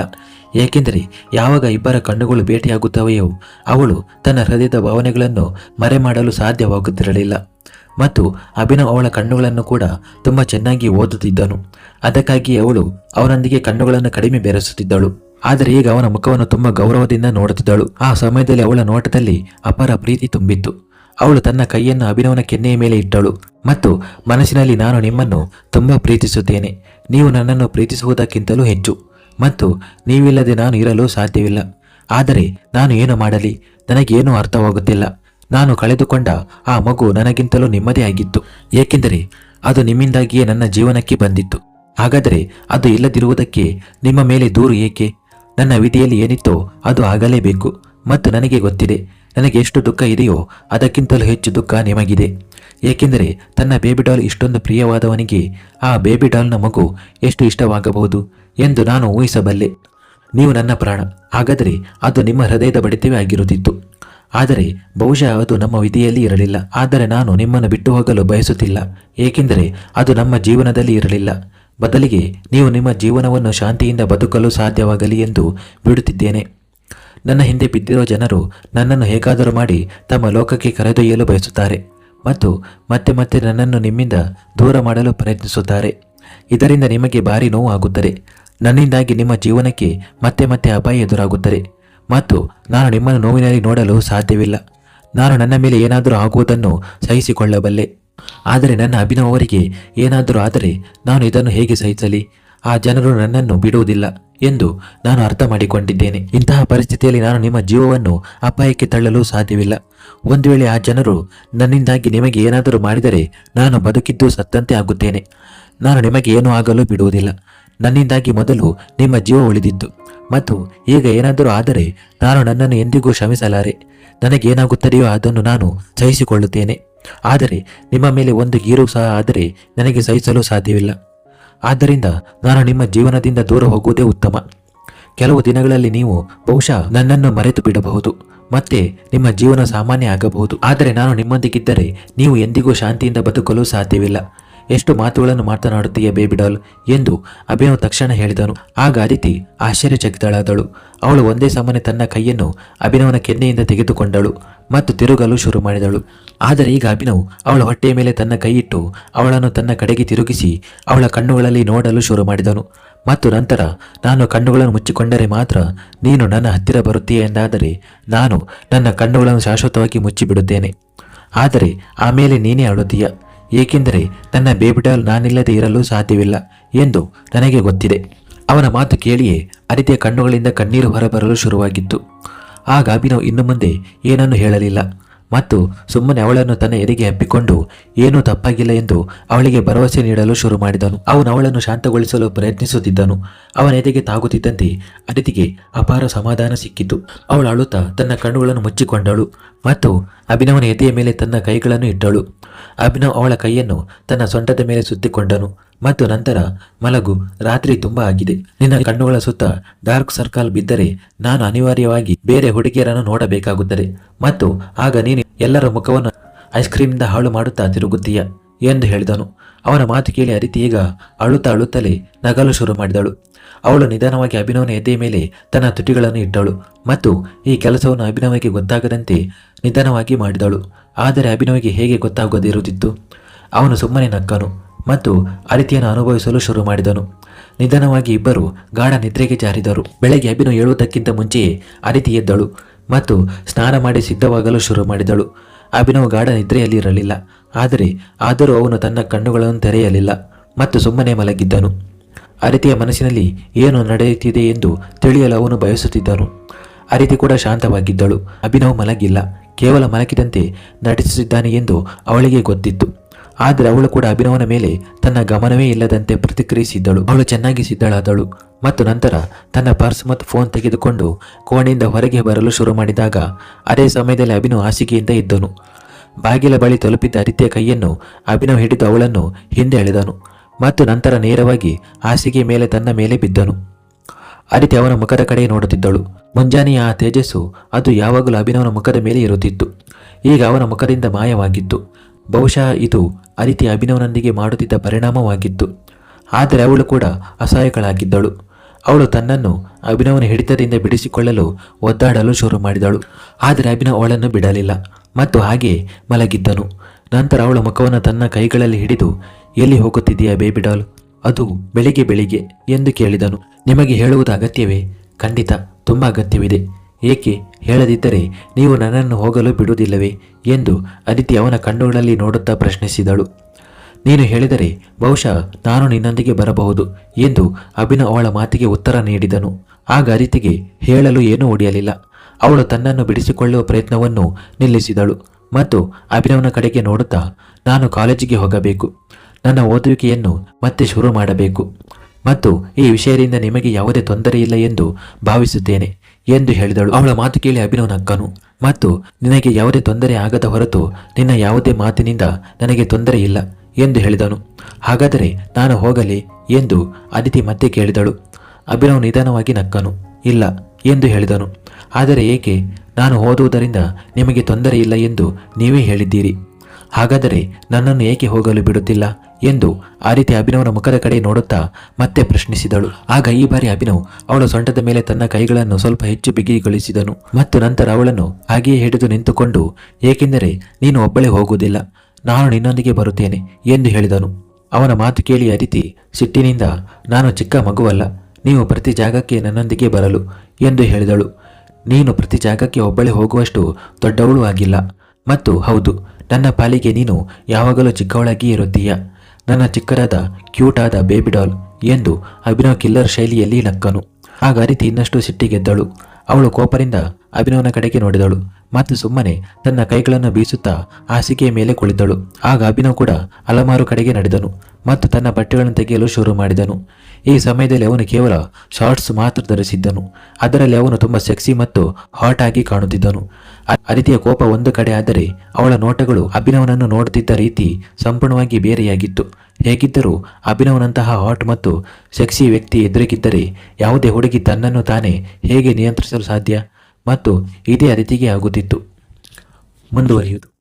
ಏಕೆಂದರೆ ಯಾವಾಗ ಇಬ್ಬರ ಕಣ್ಣುಗಳು ಭೇಟಿಯಾಗುತ್ತವೆಯೋ ಅವಳು ತನ್ನ ಹೃದಯದ ಭಾವನೆಗಳನ್ನು ಮರೆಮಾಡಲು ಸಾಧ್ಯವಾಗುತ್ತಿರಲಿಲ್ಲ. ಮತ್ತು ಅಭಿನವ್ ಅವಳ ಕಣ್ಣುಗಳನ್ನು ಕೂಡ ತುಂಬ ಚೆನ್ನಾಗಿ ಓದುತ್ತಿದ್ದನು. ಅದಕ್ಕಾಗಿ ಅವಳು ಅವನೊಂದಿಗೆ ಕಣ್ಣುಗಳನ್ನು ಕಡಿಮೆ ಬೆರೆಸುತ್ತಿದ್ದಳು. ಆದರೆ ಈಗ ಅವನ ಮುಖವನ್ನು ತುಂಬ ಗೌರವದಿಂದ ನೋಡುತ್ತಿದ್ದಳು. ಆ ಸಮಯದಲ್ಲಿ ಅವಳ ನೋಟದಲ್ಲಿ ಅಪಾರ ಪ್ರೀತಿ ತುಂಬಿತ್ತು. ಅವಳು ತನ್ನ ಕೈಯನ್ನು ಅಭಿನವನ ಕೆನ್ನೆಯ ಮೇಲೆ ಇಟ್ಟಳು. ಮತ್ತು ಮನಸ್ಸಿನಲ್ಲಿ ನಾನು ನಿಮ್ಮನ್ನು ತುಂಬ ಪ್ರೀತಿಸುತ್ತೇನೆ. ನೀವು ನನ್ನನ್ನು ಪ್ರೀತಿಸುವುದಕ್ಕಿಂತಲೂ ಹೆಚ್ಚು. ಮತ್ತು ನೀವಿಲ್ಲದೆ ನಾನು ಇರಲು ಸಾಧ್ಯವಿಲ್ಲ. ಆದರೆ ನಾನು ಏನು ಮಾಡಲಿ? ನನಗೇನೂ ಅರ್ಥವಾಗುತ್ತಿಲ್ಲ. ನಾನು ಕಳೆದುಕೊಂಡ ಆ ಮಗು ನನಗಿಂತಲೂ ನಿಮ್ಮದೇ ಆಗಿತ್ತು. ಏಕೆಂದರೆ ಅದು ನಿಮ್ಮಿಂದಾಗಿಯೇ ನನ್ನ ಜೀವನಕ್ಕೆ ಬಂದಿತ್ತು. ಹಾಗಾದರೆ ಅದು ಇಲ್ಲದಿರುವುದಕ್ಕೆ ನಿಮ್ಮ ಮೇಲೆ ದೂರು ಏಕೆ? ನನ್ನ ವಿಧಿಯಲ್ಲಿ ಏನಿತ್ತೋ ಅದು ಆಗಲೇಬೇಕು. ಮತ್ತು ನನಗೆ ಗೊತ್ತಿದೆ. ನನಗೆ ಎಷ್ಟು ದುಃಖ ಇದೆಯೋ ಅದಕ್ಕಿಂತಲೂ ಹೆಚ್ಚು ದುಃಖ ನಿಮಗಿದೆ. ಏಕೆಂದರೆ ತನ್ನ ಬೇಬಿ ಡಾಲ್ ಇಷ್ಟೊಂದು ಪ್ರಿಯವಾದವನಿಗೆ ಆ ಬೇಬಿ ಡಾಲ್ನ ಮಗು ಎಷ್ಟು ಇಷ್ಟವಾಗಬಹುದು ಎಂದು ನಾನು ಊಹಿಸಬಲ್ಲೆ. ನೀವು ನನ್ನ ಪ್ರಾಣ. ಹಾಗಾದರೆ ಅದು ನಿಮ್ಮ ಹೃದಯದ ಬಡಿತವೇ ಆಗಿರುತ್ತಿತ್ತು. ಆದರೆ ಬಹುಶಃ ಅದು ನಮ್ಮ ವಿಧಿಯಲ್ಲಿ ಇರಲಿಲ್ಲ. ಆದರೆ ನಾನು ನಿಮ್ಮನ್ನು ಬಿಟ್ಟು ಹೋಗಲು ಬಯಸುತ್ತಿಲ್ಲ. ಏಕೆಂದರೆ ಅದು ನಮ್ಮ ಜೀವನದಲ್ಲಿ ಇರಲಿಲ್ಲ. ಬದಲಿಗೆ ನೀವು ನಿಮ್ಮ ಜೀವನವನ್ನು ಶಾಂತಿಯಿಂದ ಬದುಕಲು ಸಾಧ್ಯವಾಗಲಿ ಎಂದು ಬಿಡುತ್ತಿದ್ದೇನೆ. ನನ್ನ ಹಿಂದೆ ಬಿದ್ದಿರೋ ಜನರು ನನ್ನನ್ನು ಹೇಗಾದರೂ ಮಾಡಿ ತಮ್ಮ ಲೋಕಕ್ಕೆ ಕರೆದೊಯ್ಯಲು ಬಯಸುತ್ತಾರೆ ಮತ್ತು ಮತ್ತೆ ಮತ್ತೆ ನನ್ನನ್ನು ನಿಮ್ಮಿಂದ ದೂರ ಮಾಡಲು ಪ್ರಯತ್ನಿಸುತ್ತಾರೆ. ಇದರಿಂದ ನಿಮಗೆ ಭಾರಿ ನೋವು ಆಗುತ್ತದೆ ನನ್ನಿಂದಾಗಿ ನಿಮ್ಮ ಜೀವನಕ್ಕೆ ಮತ್ತೆ ಮತ್ತೆ ಅಪಾಯ ಎದುರಾಗುತ್ತದೆ. ಮತ್ತು ನಾನು ನಿಮ್ಮನ್ನು ನೋವಿನಲ್ಲಿ ನೋಡಲು ಸಾಧ್ಯವಿಲ್ಲ. ನಾನು ನನ್ನ ಮೇಲೆ ಏನಾದರೂ ಆಗುವುದನ್ನು ಸಹಿಸಿಕೊಳ್ಳಬಲ್ಲೆ. ಆದರೆ ನನ್ನ ಅಭಿನವರಿಗೆ ಏನಾದರೂ ಆದರೆ ನಾನು ಇದನ್ನು ಹೇಗೆ ಸಹಿಸಲಿ? ಆ ಜನರು ನನ್ನನ್ನು ಬಿಡುವುದಿಲ್ಲ. ಎಂದು ನಾನು ಅರ್ಥ ಮಾಡಿಕೊಂಡಿದ್ದೇನೆ. ಇಂತಹ ಪರಿಸ್ಥಿತಿಯಲ್ಲಿ ನಾನು ನಿಮ್ಮ ಜೀವವನ್ನು ಅಪಾಯಕ್ಕೆ ತಳ್ಳಲು ಸಾಧ್ಯವಿಲ್ಲ. ಒಂದು ವೇಳೆ ಆ ಜನರು ನನ್ನಿಂದಾಗಿ ನಿಮಗೆ ಏನಾದರೂ ಮಾಡಿದರೆ ನಾನು ಬದುಕಿದ್ದು ಸತ್ತಂತೆ ಆಗುತ್ತೇನೆ. ನಾನು ನಿಮಗೆ ಏನೂ ಆಗಲು ಬಿಡುವುದಿಲ್ಲ. ನನ್ನಿಂದಾಗಿ ಮೊದಲು ನಿಮ್ಮ ಜೀವ ಉಳಿದಿತ್ತು. ಮತ್ತು ಈಗ ಏನಾದರೂ ಆದರೆ ನಾನು ನನ್ನನ್ನು ಎಂದಿಗೂ ಶ್ರಮಿಸಲಾರೆ ನನಗೇನಾಗುತ್ತದೆಯೋ ಅದನ್ನು ನಾನು ಸಹಿಸಿಕೊಳ್ಳುತ್ತೇನೆ. ಆದರೆ ನಿಮ್ಮ ಮೇಲೆ ಒಂದು ಗೀರು ಸಹ ಆದರೆ ನನಗೆ ಸಹಿಸಲು ಸಾಧ್ಯವಿಲ್ಲ. ಆದ್ದರಿಂದ ನಾನು ನಿಮ್ಮ ಜೀವನದಿಂದ ದೂರ ಹೋಗುವುದೇ ಉತ್ತಮ. ಕೆಲವು ದಿನಗಳಲ್ಲಿ ನೀವು ಬಹುಶಃ ನನ್ನನ್ನು ಮರೆತು ಬಿಡಬಹುದು, ಮತ್ತೆ ನಿಮ್ಮ ಜೀವನ ಸಾಮಾನ್ಯ ಆಗಬಹುದು. ಆದರೆ ನಾನು ನಿಮ್ಮೊಂದಿಗಿದ್ದರೆ ನೀವು ಎಂದಿಗೂ ಶಾಂತಿಯಿಂದ ಬದುಕಲು ಸಾಧ್ಯವಿಲ್ಲ. ಎಷ್ಟು ಮಾತುಗಳನ್ನು ಮಾತನಾಡುತ್ತೀಯ ಬೇಬಿಡಾಲ್ ಎಂದು ಅಭಿನವ್ ತಕ್ಷಣ ಹೇಳಿದನು. ಆಗ ಅದಿತಿ ಆಶ್ಚರ್ಯಚಕಿತಳಾದಳು. ಅವಳು ಒಂದೇ ಸಮನೆ ತನ್ನ ಕೈಯನ್ನು ಅಭಿನವನ ಕೆನ್ನೆಯಿಂದ ತೆಗೆದುಕೊಂಡಳು ಮತ್ತು ತಿರುಗಲು ಶುರು ಮಾಡಿದಳು. ಆದರೆ ಈಗ ಅಭಿನವ್ ಅವಳ ಹೊಟ್ಟೆಯ ಮೇಲೆ ತನ್ನ ಕೈಯಿಟ್ಟು ಅವಳನ್ನು ತನ್ನ ಕಡೆಗೆ ತಿರುಗಿಸಿ ಅವಳ ಕಣ್ಣುಗಳಲ್ಲಿ ನೋಡಲು ಶುರು ಮಾಡಿದನು. ಮತ್ತು ನಂತರ, ನಾನು ಕಣ್ಣುಗಳನ್ನು ಮುಚ್ಚಿಕೊಂಡರೆ ಮಾತ್ರ ನೀನು ನನ್ನ ಹತ್ತಿರ ಬರುತ್ತೀಯ ಎಂದಾದರೆ ನಾನು ನನ್ನ ಕಣ್ಣುಗಳನ್ನು ಶಾಶ್ವತವಾಗಿ ಮುಚ್ಚಿಬಿಡುತ್ತೇನೆ. ಆದರೆ ಆಮೇಲೆ ನೀನೇ ಅಳುತ್ತೀಯ. ಏಕೆಂದರೆ ನನ್ನ ಬೇಬಿಡಾಲ್ ನಾನಿಲ್ಲದೆ ಇರಲು ಸಾಧ್ಯವಿಲ್ಲ ಎಂದು ನನಗೆ ಗೊತ್ತಿದೆ. ಅವನ ಮಾತು ಕೇಳಿಯೇ ಅರಿತಿಯ ಕಣ್ಣುಗಳಿಂದ ಕಣ್ಣೀರು ಹೊರಬರಲು ಶುರುವಾಗಿತ್ತು. ಆಗ ಅಭಿನವ್ ಇನ್ನು ಮುಂದೆ ಏನನ್ನು ಹೇಳಲಿಲ್ಲ. ಮತ್ತು ಸುಮ್ಮನೆ ಅವಳನ್ನು ತನ್ನ ಎದೆಗೆ ಹಬ್ಬಿಕೊಂಡು ಏನೂ ತಪ್ಪಾಗಿಲ್ಲ ಎಂದು ಅವಳಿಗೆ ಭರವಸೆ ನೀಡಲು ಶುರು ಮಾಡಿದನು. ಅವನು ಅವಳನ್ನು ಶಾಂತಗೊಳಿಸಲು ಪ್ರಯತ್ನಿಸುತ್ತಿದ್ದನು. ಅವನ ಎದೆಗೆ ತಾಗುತ್ತಿದ್ದಂತೆ ಅದಿತಿಗೆ ಅಪಾರ ಸಮಾಧಾನ ಸಿಕ್ಕಿತು. ಅವಳು ಅಳುತ್ತಾ ತನ್ನ ಕಣ್ಣುಗಳನ್ನು ಮುಚ್ಚಿಕೊಂಡಳು ಮತ್ತು ಅಭಿನವನ ಎದೆಯ ಮೇಲೆ ತನ್ನ ಕೈಗಳನ್ನು ಇಟ್ಟಳು. ಅಭಿನವ್ ಅವಳ ಕೈಯನ್ನು ತನ್ನ ಸೊಂಟದ ಮೇಲೆ ಸುತ್ತಿಕೊಂಡನು. ಮತ್ತು ನಂತರ ಮಲಗು. ರಾತ್ರಿ ತುಂಬಾ ಆಗಿದೆ. ನಿನ್ನ ಕಣ್ಣುಗಳ ಸುತ್ತ ಡಾರ್ಕ್ ಸರ್ಕಲ್ ಬಿದ್ದರೆ ನಾನು ಅನಿವಾರ್ಯವಾಗಿ ಬೇರೆ ಹುಡುಗಿಯರನ್ನು ನೋಡಬೇಕಾಗುತ್ತದೆ. ಮತ್ತು ಆಗ ನೀನು ಎಲ್ಲರ ಮುಖವನ್ನು ಐಸ್ ಕ್ರೀಮ್ನಿಂದ ಹಾಳು ಮಾಡುತ್ತಾ ತಿರುಗುತ್ತೀಯ ಎಂದು ಹೇಳಿದನು. ಅವನ ಮಾತು ಕೇಳಿ ಅರಿತಿ ಈಗ ಅಳುತ್ತಾ ಅಳುತ್ತಲೇ ನಗಲು ಶುರು ಮಾಡಿದಳು. ಅವಳು ನಿಧಾನವಾಗಿ ಅಭಿನವನ ಎದೆ ಮೇಲೆ ತನ್ನ ತುಟಿಗಳನ್ನು ಇಟ್ಟಳು ಮತ್ತು ಈ ಕೆಲಸವನ್ನು ಅಭಿನವಗೆ ಗೊತ್ತಾಗದಂತೆ ನಿಧಾನವಾಗಿ ಮಾಡಿದಳು. ಆದರೆ ಅಭಿನವಿಗೆ ಹೇಗೆ ಗೊತ್ತಾಗದಿರುತ್ತಿತ್ತು? ಅವನು ಸುಮ್ಮನೆ ನಕ್ಕನು. ಮತ್ತು ಅರಿತಿಯನ್ನು ಅನುಭವಿಸಲು ಶುರು ಮಾಡಿದನು. ನಿಧಾನವಾಗಿ ಇಬ್ಬರು ಗಾಢ ನಿದ್ರೆಗೆ ಜಾರಿದರು. ಬೆಳಗ್ಗೆ ಅಭಿನವ್ ಏಳುವುದಕ್ಕಿಂತ ಮುಂಚೆಯೇ ಅರಿತಿ ಎದ್ದಳು ಮತ್ತು ಸ್ನಾನ ಮಾಡಿ ಸಿದ್ಧವಾಗಲು ಶುರು ಮಾಡಿದಳು. ಅಭಿನವ್ ಗಾಢ ನಿದ್ರೆಯಲ್ಲಿರಲಿಲ್ಲ ಆದರೆ ಆದರೂ ಅವನು ತನ್ನ ಕಣ್ಣುಗಳನ್ನು ತೆರೆಯಲಿಲ್ಲ ಮತ್ತು ಸುಮ್ಮನೆ ಮಲಗಿದ್ದನು. ಅರಿತಿಯ ಮನಸ್ಸಿನಲ್ಲಿ ಏನು ನಡೆಯುತ್ತಿದೆ ಎಂದು ತಿಳಿಯಲು ಅವನು ಬಯಸುತ್ತಿದ್ದನು. ಅರಿತಿ ಕೂಡ ಶಾಂತವಾಗಿದ್ದಳು. ಅಭಿನವ್ ಮಲಗಿಲ್ಲ, ಕೇವಲ ಮಲಗಿದಂತೆ ನಟಿಸುತ್ತಿದ್ದಾನೆ ಎಂದು ಅವಳಿಗೆ ಗೊತ್ತಿತ್ತು. ಆದರೆ ಅವಳು ಕೂಡ ಅಭಿನವನ ಮೇಲೆ ತನ್ನ ಗಮನವೇ ಇಲ್ಲದಂತೆ ಪ್ರತಿಕ್ರಿಯಿಸಿದ್ದಳು. ಅವಳು ಚೆನ್ನಾಗಿ ಸಿದ್ಧಳಾದಳು. ಮತ್ತು ನಂತರ ತನ್ನ ಪರ್ಸ್ ಮತ್ತು ಫೋನ್ ತೆಗೆದುಕೊಂಡು ಕೋಣೆಯಿಂದ ಹೊರಗೆ ಬರಲು ಶುರು ಮಾಡಿದಾಗ ಅದೇ ಸಮಯದಲ್ಲಿ ಅಭಿನವ್ ಹಾಸಿಗೆಯಿಂದ ಇದ್ದನು ಬಾಗಿಲ ಬಳಿ ತಲುಪಿದ್ದ ಅರಿತಿಯ ಕೈಯನ್ನು ಅಭಿನವ್ ಹಿಡಿದು ಅವಳನ್ನು ಹಿಂದೆ ಎಳೆದನು. ಮತ್ತು ನಂತರ ನೇರವಾಗಿ ಹಾಸಿಗೆ ಮೇಲೆ ತನ್ನ ಮೇಲೆ ಬಿದ್ದನು. ಅರಿತಿ ಅವನ ಮುಖದ ಕಡೆ ನೋಡುತ್ತಿದ್ದಳು. ಮುಂಜಾನೆಯ ಆ ತೇಜಸ್ಸು ಅದು ಯಾವಾಗಲೂ ಅಭಿನವನ ಮುಖದ ಮೇಲೆ ಇರುತ್ತಿತ್ತು. ಈಗ ಅವನ ಮುಖದಿಂದ ಮಾಯವಾಗಿತ್ತು. ಬಹುಶಃ ಇದು ಅರಿತಿ ಅಭಿನವನೊಂದಿಗೆ ಮಾಡುತ್ತಿದ್ದ ಪರಿಣಾಮವಾಗಿತ್ತು. ಆದರೆ ಅವಳು ಕೂಡ ಅಸಹಾಯಕಳಾಗಿದ್ದಳು. ಅವಳು ತನ್ನನ್ನು ಅಭಿನವನ ಹಿಡಿತದಿಂದ ಬಿಡಿಸಿಕೊಳ್ಳಲು ಒದ್ದಾಡಲು ಶುರು ಮಾಡಿದಳು. ಆದರೆ ಅಭಿನವ್ ಅವಳನ್ನು ಬಿಡಲಿಲ್ಲ ಮತ್ತು ಹಾಗೆ ಮಲಗಿದ್ದನು. ನಂತರ ಅವಳ ಮುಖವನ್ನು ತನ್ನ ಕೈಗಳಲ್ಲಿ ಹಿಡಿದು, ಎಲ್ಲಿ ಹೋಗುತ್ತಿದೆಯಾ ಬೇಬಿ ಡಾಲ್? ಅದು ಬೆಳಿಗ್ಗೆ ಬೆಳಿಗ್ಗೆ ಎಂದು ಕೇಳಿದನು. ನಿಮಗೆ ಹೇಳುವುದು ಅಗತ್ಯವೇ? ಖಂಡಿತ, ತುಂಬ ಅಗತ್ಯವಿದೆ. ಏಕೆ ಹೇಳದಿದ್ದರೆ ನೀವು ನನ್ನನ್ನು ಹೋಗಲು ಬಿಡುವುದಿಲ್ಲವೇ ಎಂದು ಅದಿತಿ ಅವನ ಕಣ್ಣುಗಳಲ್ಲಿ ನೋಡುತ್ತಾ ಪ್ರಶ್ನಿಸಿದಳು. ನೀನು ಹೇಳಿದರೆ ಬಹುಶಃ ನಾನು ನಿನ್ನೊಂದಿಗೆ ಬರಬಹುದು ಎಂದು ಅಭಿನವ್ ಅವಳ ಮಾತಿಗೆ ಉತ್ತರ ನೀಡಿದನು. ಆಗ ಅದಿತಿಗೆ ಹೇಳಲು ಏನೂ ಉಳಿಯಲಿಲ್ಲ ಅವಳು ತನ್ನನ್ನು ಬಿಡಿಸಿಕೊಳ್ಳುವ ಪ್ರಯತ್ನವನ್ನು ನಿಲ್ಲಿಸಿದಳು ಮತ್ತು ಅಭಿನವನ ಕಡೆಗೆ ನೋಡುತ್ತಾ, ನಾನು ಕಾಲೇಜಿಗೆ ಹೋಗಬೇಕು. ನನ್ನ ಓದುವಿಕೆಯನ್ನು ಮತ್ತೆ ಶುರು ಮಾಡಬೇಕು ಮತ್ತು ಈ ವಿಷಯದಿಂದ ನಿಮಗೆ ಯಾವುದೇ ತೊಂದರೆ ಇಲ್ಲ ಎಂದು ಭಾವಿಸುತ್ತೇನೆ. ಎಂದು ಹೇಳಿದಳು. ಅವಳ ಮಾತು ಕೇಳಿ ಅಭಿನವ್ ನಕ್ಕನು ಮತ್ತು ನಿನಗೆ ಯಾವುದೇ ತೊಂದರೆ ಆಗದ ಹೊರತು ನಿನ್ನ ಯಾವುದೇ ಮಾತಿನಿಂದ ನನಗೆ ತೊಂದರೆ ಇಲ್ಲ ಎಂದು ಹೇಳಿದನು. ಹಾಗಾದರೆ ನಾನು ಹೋಗಲಿ ಎಂದು ಅದಿತಿ ಮತ್ತೆ ಕೇಳಿದಳು. ಅಭಿನವ್ ನಿಧಾನವಾಗಿ ನಕ್ಕನು ಇಲ್ಲ ಎಂದು ಹೇಳಿದನು. ಆದರೆ ಏಕೆ? ನಾನು ಓದುವುದರಿಂದ ನಿಮಗೆ ತೊಂದರೆ ಇಲ್ಲ ಎಂದು ನೀವೇ ಹೇಳಿದ್ದೀರಿ. ಹಾಗಾದರೆ ನನ್ನನ್ನು ಏಕೆ ಹೋಗಲು ಬಿಡುತ್ತಿಲ್ಲ ಎಂದು ಆ ರೀತಿ ಅಭಿನವನ ಮುಖದ ಕಡೆ ನೋಡುತ್ತಾ ಮತ್ತೆ ಪ್ರಶ್ನಿಸಿದಳು. ಆಗ ಈ ಬಾರಿ ಅಭಿನವ್ ಅವಳ ಸೊಂಟದ ಮೇಲೆ ತನ್ನ ಕೈಗಳನ್ನು ಸ್ವಲ್ಪ ಹೆಚ್ಚು ಬಿಗಿಗೊಳಿಸಿದನು ಮತ್ತು ನಂತರ ಅವಳನ್ನು ಹಾಗೆಯೇ ಹಿಡಿದು ನಿಂತುಕೊಂಡು, ಏಕೆಂದರೆ ನೀನು ಒಬ್ಬಳೇ ಹೋಗುವುದಿಲ್ಲ, ನಾನು ನಿನ್ನೊಂದಿಗೆ ಬರುತ್ತೇನೆ ಎಂದು ಹೇಳಿದನು. ಅವನ ಮಾತು ಕೇಳಿ ಅದಿತಿ, ಸಿಟ್ಟಿನಿಂದ ನಾನು ಚಿಕ್ಕ ಮಗುವಲ್ಲ, ನೀವು ಪ್ರತಿ ಜಾಗಕ್ಕೆ ನನ್ನೊಂದಿಗೆ ಬರಲು ಎಂದು ಹೇಳಿದಳು. ನೀನು ಪ್ರತಿ ಜಾಗಕ್ಕೆ ಒಬ್ಬಳೇ ಹೋಗುವಷ್ಟು ದೊಡ್ಡವಳು ಆಗಿಲ್ಲ. ಮತ್ತು ಹೌದು ನನ್ನ ಪಾಲಿಗೆ ನೀನು ಯಾವಾಗಲೂ ಚಿಕ್ಕವಳಾಗಿಯೇ ಇರುತ್ತೀಯ. ನನ್ನ ಚಿಕ್ಕದಾದ ಕ್ಯೂಟ್ ಆದ ಬೇಬಿ ಡಾಲ್ ಎಂದು ಅಭಿನವ್ ಕಿಲ್ಲರ್ ಶೈಲಿಯಲ್ಲಿ ನಕ್ಕನು. ಆಗ ಅರಿತಿ ಇನ್ನಷ್ಟು ಸಿಟ್ಟಿಗೆದ್ದಳು. ಅವಳು ಕೋಪದಿಂದ ಅಭಿನವನ ಕಡೆಗೆ ನೋಡಿದಳು. ಮತ್ತು ಸುಮ್ಮನೆ ತನ್ನ ಕೈಗಳನ್ನು ಬೀಸುತ್ತಾ ಹಾಸಿಗೆಯ ಮೇಲೆ ಕುಳಿತಳು. ಆಗ ಅಭಿನವ್ ಕೂಡ ಅಲಮಾರು ಕಡೆಗೆ ನಡೆದನು ಮತ್ತು ತನ್ನ ಬಟ್ಟೆಗಳನ್ನು ತೆಗೆಯಲು ಶುರು ಮಾಡಿದನು. ಈ ಸಮಯದಲ್ಲಿ ಅವನು ಕೇವಲ ಶಾರ್ಟ್ಸ್ ಮಾತ್ರ ಧರಿಸಿದ್ದನು. ಅದರಲ್ಲಿ ಅವನು ತುಂಬ ಸೆಕ್ಸಿ ಮತ್ತು ಹಾಟ್ ಆಗಿ ಕಾಣುತ್ತಿದ್ದನು. ಅದಿತಿಯ ಕೋಪ ಒಂದು ಕಡೆ ಆದರೆ ಅವಳ ನೋಟಗಳು ಅಭಿನವನನ್ನು ನೋಡುತ್ತಿದ್ದ ರೀತಿ ಸಂಪೂರ್ಣವಾಗಿ ಬೇರೆಯಾಗಿತ್ತು. ಹೇಗಿದ್ದರೂ ಅಭಿನವನಂತಹ ಹಾಟ್ ಮತ್ತು ಸೆಕ್ಸಿ ವ್ಯಕ್ತಿ ಎದುರಿಗಿದ್ದರೆ ಯಾವುದೇ ಹುಡುಗಿ ತನ್ನನ್ನು ತಾನೇ ಹೇಗೆ ನಿಯಂತ್ರಿಸಲು ಸಾಧ್ಯ? ಮತ್ತು ಇದೇ ಅತಿಥಿಗೆ ಆಗುತ್ತಿತ್ತು. ಮುಂದುವರಿಯುವುದು.